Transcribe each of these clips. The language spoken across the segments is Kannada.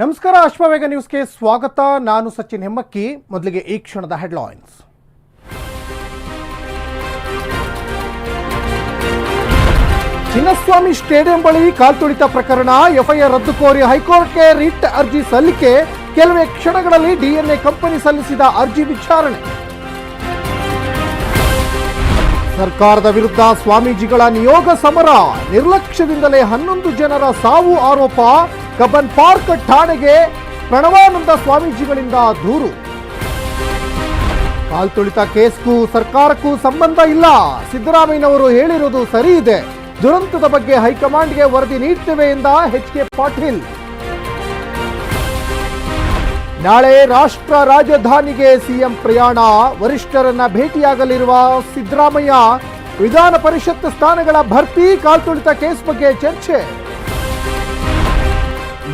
ನಮಸ್ಕಾರ ಅಶ್ವವೇಗ ನ್ಯೂಸ್ಗೆ ಸ್ವಾಗತ. ನಾನು ಸಚಿನ್ ಹೆಮ್ಮಕ್ಕಿ. ಮೊದಲಿಗೆ ಈ ಕ್ಷಣದ ಹೆಡ್ಲೈನ್ಸ್. ಚಿನ್ನಸ್ವಾಮಿ ಸ್ಟೇಡಿಯಂ ಬಳಿ ಕಾಲ್ತುಳಿತ ಪ್ರಕರಣ. ಎಫ್ಐಆರ್ ರದ್ದು ಕೋರಿ ಹೈಕೋರ್ಟ್ಗೆ ರಿಟ್ ಅರ್ಜಿ ಸಲ್ಲಿಕೆ. ಕೆಲವೇ ಕ್ಷಣಗಳಲ್ಲಿ ಡಿಎನ್ಎ ಕಂಪನಿ ಸಲ್ಲಿಸಿದ ಅರ್ಜಿ ವಿಚಾರಣೆ. ಸರ್ಕಾರದ ವಿರುದ್ಧ ಸ್ವಾಮೀಜಿಗಳ ನಿಯೋಗ ಸಮರ. ನಿರ್ಲಕ್ಷ್ಯದಿಂದಲೇ ಹನ್ನೊಂದು ಜನರ ಸಾವು ಆರೋಪ. ಕಬ್ಬನ್ ಪಾರ್ಕ್ ಠಾಣೆಗೆ ಪ್ರಣವಾನಂದ ಸ್ವಾಮೀಜಿಗಳಿಂದ ದೂರು. ಕಾಲ್ತುಳಿತ ಕೇಸ್ಗೂ ಸರ್ಕಾರಕ್ಕೂ ಸಂಬಂಧ ಇಲ್ಲ. ಸಿದ್ದರಾಮಯ್ಯನವರು ಹೇಳಿರುವುದು ಸರಿ ಇದೆ. ದುರಂತದ ಬಗ್ಗೆ ಹೈಕಮಾಂಡ್ಗೆ ವರದಿ ನೀಡ್ತೇವೆ ಎಂದ ಎಚ್ ಕೆ ಪಾಟೀಲ್. ನಾಳೆ ರಾಷ್ಟ್ರ ರಾಜಧಾನಿಗೆ ಸಿಎಂ ಪ್ರಯಾಣ. ವರಿಷ್ಠರನ್ನ ಭೇಟಿಯಾಗಲಿರುವ ಸಿದ್ದರಾಮಯ್ಯ ವಿಧಾನ ಪರಿಷತ್ ಸ್ಥಾನಗಳ ಭರ್ತಿ ಕಾಲ್ತುಳಿತ ಕೇಸ್ ಬಗ್ಗೆ ಚರ್ಚೆ.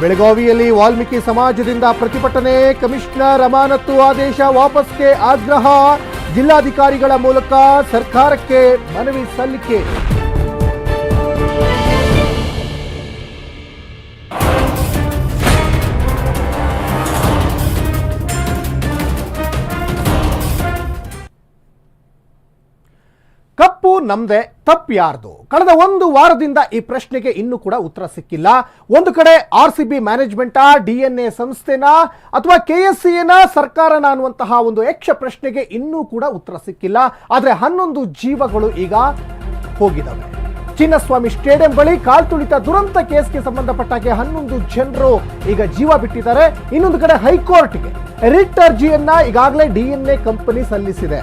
ಬೆಳಗಾವಿಯಲ್ಲಿ ವಾಲ್ಮೀಕಿ ಸಮಾಜದಿಂದ ಪ್ರತಿಭಟನೆ ಕಮಿಷನರ್ ಅಮಾನತು ಆದೇಶ ವಾಪಸ್ಗೆ ಆಗ್ರಹ ಜಿಲ್ಲಾಧಿಕಾರಿಗಳ ಮೂಲಕ ಸರ್ಕಾರಕ್ಕೆ ಮನವಿ ಸಲ್ಲಿಕೆ. ಕಪ್ಪು ನಮ್ದೆ ತಪ್ಪು ಕಳೆದ ಒಂದು ವಾರದಿಂದ ಈ ಪ್ರಶ್ನೆಗೆ ಇನ್ನೂ ಕೂಡ ಉತ್ತರ ಸಿಕ್ಕಿಲ್ಲ. ಒಂದು ಕಡೆ ಆರ್ ಸಿ ಬಿ ಮ್ಯಾನೇಜ್ಮೆಂಟಾ, ಡಿ ಎನ್ ಎ ಸಂಸ್ಥೆನಾ ಅಥವಾ ಕೆ ಎಸ್ ಸಿ ಎನ ಸರ್ಕಾರನ ಅನ್ನುವಂತಹ ಒಂದು ಯಕ್ಷ ಪ್ರಶ್ನೆಗೆ ಇನ್ನೂ ಕೂಡ ಉತ್ತರ ಸಿಕ್ಕಿಲ್ಲ. ಆದರೆ ಹನ್ನೊಂದು ಜೀವಗಳು ಈಗ ಹೋಗಿದವೆ. ಚಿನ್ನಸ್ವಾಮಿ ಸ್ಟೇಡಿಯಂ ಬಳಿ ಕಾಲ್ತುಳಿತ ದುರಂತ ಕೇಸ್ಗೆ ಸಂಬಂಧಪಟ್ಟಾಗೆ ಹನ್ನೊಂದು ಜನರು ಈಗ ಜೀವ ಬಿಟ್ಟಿದ್ದಾರೆ. ಇನ್ನೊಂದು ಕಡೆ ಹೈಕೋರ್ಟ್ಗೆ. ರಿಟ್ ಅರ್ಜಿಯನ್ನ ಈಗಾಗಲೇ ಡಿಎನ್ಎ ಕಂಪನಿ ಸಲ್ಲಿಸಿದೆ.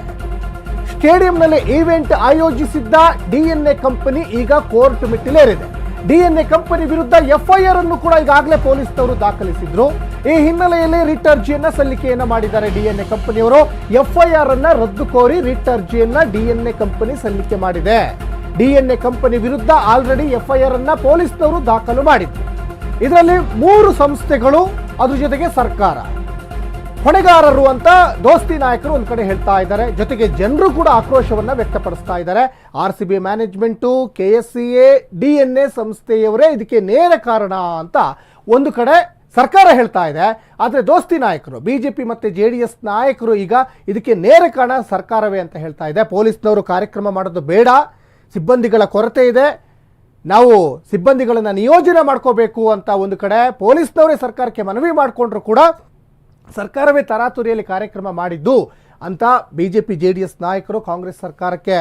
ಸ್ಟೇಡಿಯಂನಲ್ಲಿ ಈವೆಂಟ್ ಆಯೋಜಿಸಿದ್ದ ಡಿಎನ್ಎ ಕಂಪನಿ ಈಗ ಕೋರ್ಟ್ ಮೆಟ್ಟಿಲೇರಿದೆ. ಡಿಎನ್ಎ ಕಂಪನಿ ವಿರುದ್ಧ ಎಫ್ಐಆರ್ ಅನ್ನು ಕೂಡ ಈಗಾಗಲೇ ಪೊಲೀಸ್ನವರು ದಾಖಲಿಸಿದ್ರು. ಈ ಹಿನ್ನೆಲೆಯಲ್ಲಿ ರಿಟ್ ಅರ್ಜಿಯನ್ನ ಸಲ್ಲಿಕೆಯನ್ನ ಮಾಡಿದ್ದಾರೆ ಡಿಎನ್ಎ ಕಂಪನಿಯವರು. ಎಫ್ಐಆರ್ ಅನ್ನ ರದ್ದು ಕೋರಿ ರಿಟ್ ಅರ್ಜಿಯನ್ನ ಡಿಎನ್ಎ ಕಂಪನಿ ಸಲ್ಲಿಕೆ ಮಾಡಿದೆ. ಡಿಎನ್ಎ ಕಂಪನಿ ವಿರುದ್ಧ ಆಲ್ರೆಡಿ ಎಫ್ಐಆರ್ ಅನ್ನ ಪೊಲೀಸ್ನವರು ದಾಖಲು ಮಾಡಿದ್ರು. ಇದರಲ್ಲಿ ಮೂರು ಸಂಸ್ಥೆಗಳು, ಅದ್ರ ಜೊತೆಗೆ ಸರ್ಕಾರ. ಹೊಣೆಗಾರರು ಅಂತ ದೋಸ್ತಿ ನಾಯಕರು ಒಂದು ಕಡೆ ಹೇಳ್ತಾ ಇದ್ದಾರೆ. ಜೊತೆಗೆ ಜನರು ಕೂಡ ಆಕ್ರೋಶವನ್ನ ವ್ಯಕ್ತಪಡಿಸ್ತಾ ಇದ್ದಾರೆ. R C B management K S C A D N A ಸಂಸ್ಥೆಯವರೇ ಇದಕ್ಕೆ ನೇರ ಕಾರಣ ಅಂತ ಒಂದು ಕಡೆ ಸರ್ಕಾರ ಹೇಳ್ತಾ ಇದೆ. ಆದರೆ ದೋಸ್ತಿ ನಾಯಕರು, ಬಿಜೆಪಿ ಮತ್ತೆ ಜೆ ಡಿ ಎಸ್ ನಾಯಕರು ಈಗ ಇದಕ್ಕೆ ನೇರ ಕಾರಣ ಸರ್ಕಾರವೇ ಅಂತ ಹೇಳ್ತಾ ಇದೆ. ಪೊಲೀಸ್ನವರು ಕಾರ್ಯಕ್ರಮ ಮಾಡೋದು ಬೇಡ. ಸಿಬ್ಬಂದಿಗಳ ಕೊರತೆ ಇದೆ. ನಾವು ಸಿಬ್ಬಂದಿಗಳನ್ನು ನಿಯೋಜನೆ ಮಾಡ್ಕೋಬೇಕು ಅಂತ ಒಂದು ಕಡೆ ಪೊಲೀಸ್ನವರೇ ಸರ್ಕಾರಕ್ಕೆ ಮನವಿ ಮಾಡಿಕೊಂಡ್ರು ಕೂಡ ಸರ್ಕಾರವೇ ತರಾತುರಿಯಲ್ಲಿ ಕಾರ್ಯಕ್ರಮ ಮಾಡಿದ್ದು ಅಂತ B J P J D S ನಾಯಕರು ಕಾಂಗ್ರೆಸ್ ಸರ್ಕಾರಕ್ಕೆ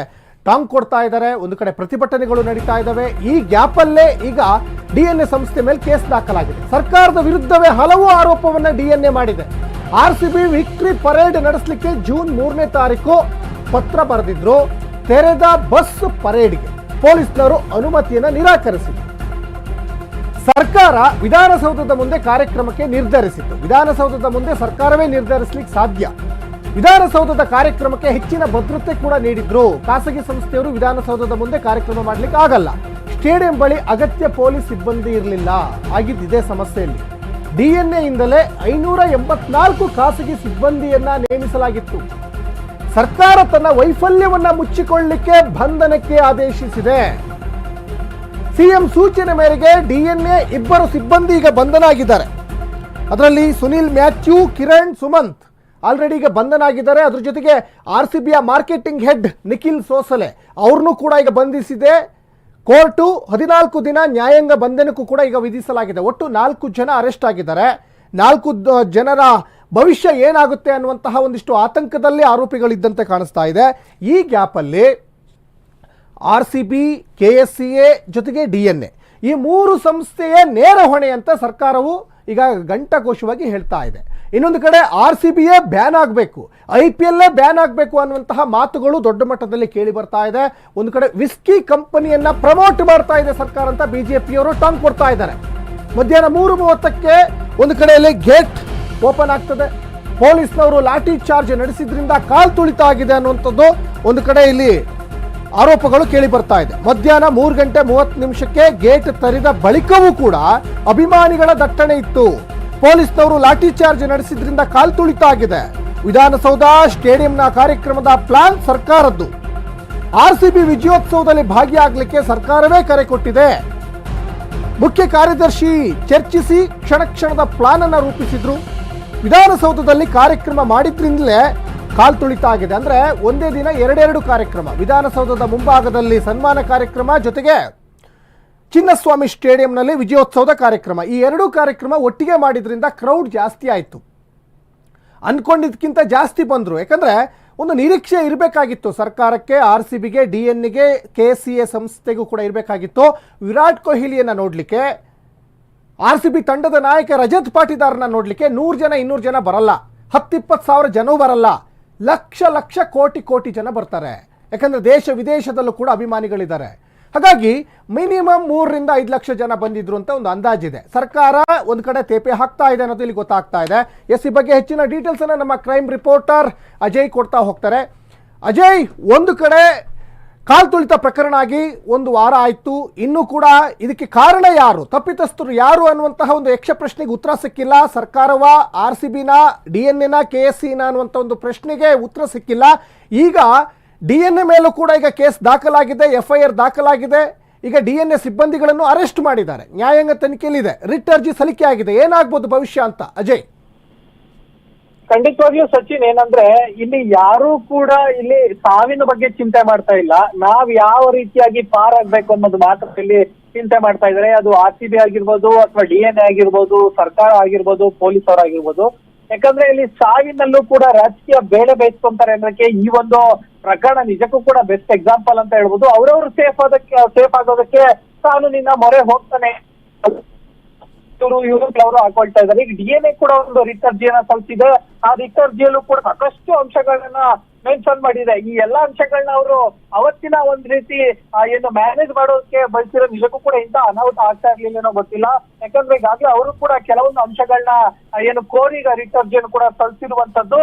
ಟಾಂಗ್ ಕೊಡ್ತಾ ಇದ್ದಾರೆ. ಒಂದು ಕಡೆ ಪ್ರತಿಭಟನೆಗಳು ನಡೀತಾ ಇದ್ದಾವೆ. ಈ ಗ್ಯಾಪಲ್ಲೇ ಈಗ ಡಿ ಎನ್ ಎ ಸಂಸ್ಥೆ ಮೇಲೆ ಕೇಸ್ ದಾಖಲಾಗಿದೆ. ಸರ್ಕಾರದ ವಿರುದ್ಧವೇ ಹಲವು ಆರೋಪವನ್ನು ಡಿ ಎನ್ ಎ ಮಾಡಿದೆ. R C B victory parade ನಡೆಸಲಿಕ್ಕೆ ಜೂನ್ ಮೂರನೇ ತಾರೀಕು ಪತ್ರ ಬರೆದಿದ್ರು. ತೆರೆದ ಬಸ್ ಪರೇಡ್ಗೆ ಪೊಲೀಸ್ನವರು ಅನುಮತಿಯನ್ನು ನಿರಾಕರಿಸಿದ್ರು. ಸರ್ಕಾರ ವಿಧಾನಸೌಧದ ಮುಂದೆ ಕಾರ್ಯಕ್ರಮಕ್ಕೆ ನಿರ್ಧರಿಸಿತ್ತು. ವಿಧಾನಸೌಧದ ಮುಂದೆ ಸರ್ಕಾರವೇ ನಿರ್ಧರಿಸಲಿಕ್ಕೆ ಸಾಧ್ಯ. ವಿಧಾನಸೌಧದ ಕಾರ್ಯಕ್ರಮಕ್ಕೆ ಹೆಚ್ಚಿನ ಭದ್ರತೆ ಕೂಡ ನೀಡಿದ್ರು. ಖಾಸಗಿ ಸಂಸ್ಥೆಯವರು ವಿಧಾನಸೌಧದ ಮುಂದೆ ಕಾರ್ಯಕ್ರಮ ಮಾಡಲಿಕ್ಕೆ ಆಗಲ್ಲ. ಸ್ಟೇಡಿಯಂ ಬಳಿ ಅಗತ್ಯ ಪೊಲೀಸ್ ಸಿಬ್ಬಂದಿ ಇರಲಿಲ್ಲ. ಆಗಿದ್ದಿದೆ ಸಮಸ್ಯೆಯಲ್ಲಿ. ಡಿಎನ್ಎ ಇಂದಲೇ ಐನೂರ ಎಂಬತ್ನಾಲ್ಕು ಖಾಸಗಿ ಸಿಬ್ಬಂದಿಯನ್ನ ನೇಮಿಸಲಾಗಿತ್ತು. ಸರ್ಕಾರ ತನ್ನ ವೈಫಲ್ಯವನ್ನ ಮುಚ್ಚಿಕೊಳ್ಳಲಿಕ್ಕೆ ಬಂಧನಕ್ಕೆ ಆದೇಶಿಸಿದೆ. ಸಿಎಂ ಸೂಚನೆ ಮೇರೆಗೆ ಡಿಎನ್ಎ ಇಬ್ಬರು ಸಿಬ್ಬಂದಿ ಈಗ ಬಂಧನ ಆಗಿದ್ದಾರೆ ಅದರಲ್ಲಿ ಸುನಿಲ್ ಮ್ಯಾಥ್ಯೂ, ಕಿರಣ್ ಸುಮಂತ್ ಆಲ್ರೆಡಿ ಈಗ ಬಂಧನ ಆಗಿದ್ದಾರೆ ಅದ್ರ ಜೊತೆಗೆ ಆರ್ ಸಿ ಬಿಯ ಮಾರ್ಕೆಟಿಂಗ್ ಹೆಡ್ ನಿಖಿಲ್ ಸೋಸಲೆ ಅವ್ರನ್ನೂ ಕೂಡ ಈಗ ಬಂಧಿಸಿದೆ. ಕೋರ್ಟು ಹದಿನಾಲ್ಕು ದಿನ ನ್ಯಾಯಾಂಗ ಬಂಧನಕ್ಕೂ ಕೂಡ ಈಗ ವಿಧಿಸಲಾಗಿದೆ. ಒಟ್ಟು ನಾಲ್ಕು ಜನ ಅರೆಸ್ಟ್ ಆಗಿದ್ದಾರೆ. ನಾಲ್ಕು ಜನರ ಭವಿಷ್ಯ ಏನಾಗುತ್ತೆ ಅನ್ನುವಂತಹ ಒಂದಿಷ್ಟು ಆತಂಕದಲ್ಲಿ ಆರೋಪಿಗಳಿದ್ದಂತೆ ಕಾಣಿಸ್ತಾ ಇದೆ. ಈ ಗ್ಯಾಪಲ್ಲಿ R C B K S C A ಜೊತೆಗೆ ಡಿ ಎನ್ ಎ ಈ ಮೂರು ಸಂಸ್ಥೆಯ ನೇರ ಹೊಣೆ ಅಂತ ಸರ್ಕಾರವು ಈಗ ಘಂಟಾಘೋಷವಾಗಿ ಹೇಳ್ತಾ ಇದೆ. ಇನ್ನೊಂದು ಕಡೆ ಆರ್ ಸಿ ಬಿಯೇ ಬ್ಯಾನ್ ಆಗಬೇಕು. ಐ ಪಿ ಎಲ್ಲೇ ಬ್ಯಾನ್ ಆಗಬೇಕು ಅನ್ನುವಂತಹ ಮಾತುಗಳು ದೊಡ್ಡ ಮಟ್ಟದಲ್ಲಿ ಕೇಳಿ ಬರ್ತಾ ಇದೆ. ಒಂದು ಕಡೆ ವಿಸ್ಕಿ ಕಂಪನಿಯನ್ನ ಪ್ರಮೋಟ್ ಮಾಡ್ತಾ ಇದೆ ಸರ್ಕಾರ ಅಂತ ಬಿಜೆಪಿಯವರು ಟಾಂಗ್ ಕೊಡ್ತಾ ಇದ್ದಾರೆ. ಮಧ್ಯಾಹ್ನ ಮೂರು ಮೂವತ್ತಕ್ಕೆ ಒಂದು ಕಡೆಯಲ್ಲಿ ಗೇಟ್ ಓಪನ್ ಆಗ್ತದೆ. ಪೊಲೀಸ್ನವರು ಲಾಠಿ ಚಾರ್ಜ್ ನಡೆಸಿದ್ರಿಂದ ಕಾಲ್ ತುಳಿತ ಆಗಿದೆ ಅನ್ನುವಂಥದ್ದು ಒಂದು ಕಡೆ ಇಲ್ಲಿ ಆರೋಪಗಳು ಕೇಳಿ ಬರ್ತಾ ಇದೆ. ಮಧ್ಯಾಹ್ನ ಮೂರು ಗಂಟೆ ಮೂವತ್ತು ನಿಮಿಷಕ್ಕೆ ಗೇಟ್ ತರಿದ ಬಳಿಕವೂ ಕೂಡ ಅಭಿಮಾನಿಗಳ ದಟ್ಟಣೆ ಇತ್ತು. ಪೊಲೀಸ್ನವರು ಲಾಠಿ ಚಾರ್ಜ್ ನಡೆಸಿದ್ರಿಂದ ಕಾಲ್ ತುಳಿತ ಆಗಿದೆ. ವಿಧಾನಸೌಧ ಸ್ಟೇಡಿಯಂನ ಕಾರ್ಯಕ್ರಮದ ಪ್ಲಾನ್ ಸರ್ಕಾರದ್ದು. ಆರ್ ಸಿ ಬಿ ವಿಜಯೋತ್ಸವದಲ್ಲಿ ಭಾಗಿಯಾಗಲಿಕ್ಕೆ ಸರ್ಕಾರವೇ ಕರೆ ಕೊಟ್ಟಿದೆ. ಮುಖ್ಯ ಕಾರ್ಯದರ್ಶಿ ಚರ್ಚಿಸಿ ಕ್ಷಣ ಕ್ಷಣದ ಪ್ಲಾನ್ ಅನ್ನು ರೂಪಿಸಿದ್ರು. ವಿಧಾನಸೌಧದಲ್ಲಿ ಕಾರ್ಯಕ್ರಮ ಮಾಡಿದ್ರಿಂದಲೇ ಕಾಲ್ ತುಳಿತ ಆಗಿದೆ. ಅಂದ್ರೆ ಒಂದೇ ದಿನ ಎರಡೆರಡು ಕಾರ್ಯಕ್ರಮ. ವಿಧಾನಸೌಧದ ಮುಂಭಾಗದಲ್ಲಿ ಸನ್ಮಾನ ಕಾರ್ಯಕ್ರಮ ಜೊತೆಗೆ ಚಿನ್ನಸ್ವಾಮಿ ಸ್ಟೇಡಿಯಂನಲ್ಲಿ ವಿಜಯೋತ್ಸವದ ಕಾರ್ಯಕ್ರಮ. ಈ ಎರಡೂ ಕಾರ್ಯಕ್ರಮ ಒಟ್ಟಿಗೆ ಮಾಡಿದ್ರಿಂದ ಕ್ರೌಡ್ ಜಾಸ್ತಿ ಆಯಿತು. ಅನ್ಕೊಂಡಿದ್ದಕ್ಕಿಂತ ಜಾಸ್ತಿ ಬಂದರು. ಯಾಕಂದರೆ ಒಂದು ನಿರೀಕ್ಷೆ ಇರಬೇಕಾಗಿತ್ತು. ಸರ್ಕಾರಕ್ಕೆ, ಆರ್ ಸಿ ಬಿಗೆ, ಡಿ ಎನ್ಗೆ ಕೆ ಸಿ ಎ ಸಂಸ್ಥೆಗೂ ಕೂಡ ಇರಬೇಕಾಗಿತ್ತು. ವಿರಾಟ್ ಕೊಹ್ಲಿಯನ್ನು ನೋಡಲಿಕ್ಕೆ, ಆರ್ ಸಿ ಬಿ ತಂಡದ ನಾಯಕ ರಜತ್ ಪಾಟೀದಾರನ ನೋಡಲಿಕ್ಕೆ ನೂರು ಜನ ಇನ್ನೂರು ಜನ ಬರಲ್ಲ. ಹತ್ತಿಪ್ಪತ್ತು ಸಾವಿರ ಜನವೂ ಬರಲ್ಲ. ಲಕ್ಷ ಲಕ್ಷ ಕೋಟಿ ಕೋಟಿ ಜನ ಬರ್ತಾರೆ. ಯಾಕಂದರೆ ದೇಶ ವಿದೇಶದಲ್ಲೂ ಕೂಡ ಅಭಿಮಾನಿಗಳಿದ್ದಾರೆ. ಹಾಗಾಗಿ ಮಿನಿಮಮ್ ಮೂರರಿಂದ ಐದು ಲಕ್ಷ ಜನ ಬಂದಿದ್ರು ಅಂತ ಒಂದು ಅಂದಾಜಿದೆ ಸರ್ಕಾರ ಒಂದು ಕಡೆ ತೇಪೆ ಹಾಕ್ತಾ ಇದೆ ಅನ್ನೋದು ಇಲ್ಲಿ ಗೊತ್ತಾಗ್ತಾ ಇದೆ. ಎಸ್ ಈ ಬಗ್ಗೆ ಹೆಚ್ಚಿನ ಡೀಟೇಲ್ಸ್ ಅನ್ನ ನಮ್ಮ ಕ್ರೈಮ್ ರಿಪೋರ್ಟರ್ ಅಜಯ್ ಕೊಡ್ತಾ ಹೋಗ್ತಾರೆ. ಅಜಯ್, ಒಂದು ಕಡೆ ಕಾಲ್ ತುಳಿತ ಪ್ರಕರಣ ಆಗಿ ಒಂದು ವಾರ ಆಯಿತು. ಇನ್ನೂ ಕೂಡ ಇದಕ್ಕೆ ಕಾರಣ ಯಾರು? ತಪ್ಪಿತಸ್ಥರು ಯಾರು ಅನ್ನುವಂತಹ ಒಂದು ಯಕ್ಷ ಪ್ರಶ್ನೆಗೆ ಉತ್ತರ ಸಿಕ್ಕಿಲ್ಲ. ಸರ್ಕಾರವ, ಆರ್ ಸಿ ಬಿನ, ಡಿ ಎನ್ ಎನ, ಕೆ ಎಸ್ ಸಿನ ಅನ್ನುವಂಥ ಒಂದು ಪ್ರಶ್ನೆಗೆ ಉತ್ತರ ಸಿಕ್ಕಿಲ್ಲ. ಈಗ ಡಿ ಎನ್ ಎ ಮೇಲೂ ಕೂಡ ಈಗ ಕೇಸ್ ದಾಖಲಾಗಿದೆ, ಎಫ್ ಐ ಆರ್ ದಾಖಲಾಗಿದೆ. ಈಗ ಡಿ ಎನ್ ಎ ಸಿಬ್ಬಂದಿಗಳನ್ನು ಅರೆಸ್ಟ್ ಮಾಡಿದ್ದಾರೆ. ನ್ಯಾಯಾಂಗ ತನಿಖೆಯಲ್ಲಿದೆ. ರಿಟ್ ಅರ್ಜಿ ಸಲ್ಲಿಕೆ ಆಗಿದೆ ಏನಾಗ್ಬೋದು ಭವಿಷ್ಯ ಅಂತ? ಅಜಯ್. ಖಂಡಿತವಾಗ್ಲೂ ಸಚಿನ್, ಏನಂದ್ರೆ ಇಲ್ಲಿ ಯಾರು ಕೂಡ ಇಲ್ಲಿ ಸಾವಿನ ಬಗ್ಗೆ ಚಿಂತೆ ಮಾಡ್ತಾ ಇಲ್ಲ. ನಾವ್ ಯಾವ ರೀತಿಯಾಗಿ ಪಾರಾಗ್ಬೇಕು ಅನ್ನೋದು ಮಾತ್ರ ಇಲ್ಲಿ ಚಿಂತೆ ಮಾಡ್ತಾ ಇದ್ರೆ ಅದು ಆರ್ ಸಿ ಬಿ ಆಗಿರ್ಬೋದು ಅಥವಾ ಡಿ ಎನ್ ಎ ಆಗಿರ್ಬೋದು, ಸರ್ಕಾರ ಆಗಿರ್ಬೋದು ಪೊಲೀಸ್ ಆಗಿರ್ಬೋದು. ಯಾಕಂದ್ರೆ ಇಲ್ಲಿ ಸಾವಿನಲ್ಲೂ ಕೂಡ ರಾಜಕೀಯ ಬೇಳೆ ಬೇಯಿಸ್ಕೊಂತಾರೆ ಅನ್ನೋಕ್ಕೆ ಈ ಒಂದು ಪ್ರಕರಣ ನಿಜಕ್ಕೂ ಕೂಡ ಬೆಸ್ಟ್ ಎಕ್ಸಾಂಪಲ್ ಅಂತ ಹೇಳ್ಬೋದು. ಅವ್ರವ್ರು ಸೇಫ್ ಆದಕ್ಕೆ, ಸೇಫ್ ಆಗೋದಕ್ಕೆ ಕಾನೂನಿನ ಮೊರೆ ಹೋಗ್ತಾನೆ. ಇವರು ಇವರು ಹಾಕೊಳ್ತಾ ಇದ್ದಾರೆ. ಈಗ ಡಿ ಎನ್ ಎ ಕೂಡ ಒಂದು ರಿಸರ್ಚ್ ಏನೋ ಸಲ್ಲಿಸಿದೆ ಆ ರಿಕ್ಟರ್ ಅರ್ಜಿಯಲ್ಲೂ ಕೂಡ ಸಾಕಷ್ಟು ಅಂಶಗಳನ್ನ ಮೆನ್ಷನ್ ಮಾಡಿದೆ. ಈ ಎಲ್ಲಾ ಅಂಶಗಳನ್ನ ಅವರು ಅವತ್ತಿನ ಒಂದ್ ರೀತಿ ಏನು ಮ್ಯಾನೇಜ್ ಮಾಡೋದಕ್ಕೆ ಬಳಸಿರೋ ನಿಜಕ್ಕೂ ಕೂಡ ಇಂತ ಅನಾಹುತ ಆಗ್ತಾ ಇರ್ಲಿಲ್ಲೇನೋ ಗೊತ್ತಿಲ್ಲ. ಯಾಕಂದ್ರೆ ಈಗಾಗಲೇ ಅವರು ಕೂಡ ಕೆಲವೊಂದು ಅಂಶಗಳನ್ನ ಏನು ಕೋರಿಗ ರಿಟರ್ಜಿಯನ್ನು ಕೂಡ ಸಲ್ಸಿರುವಂತದ್ದು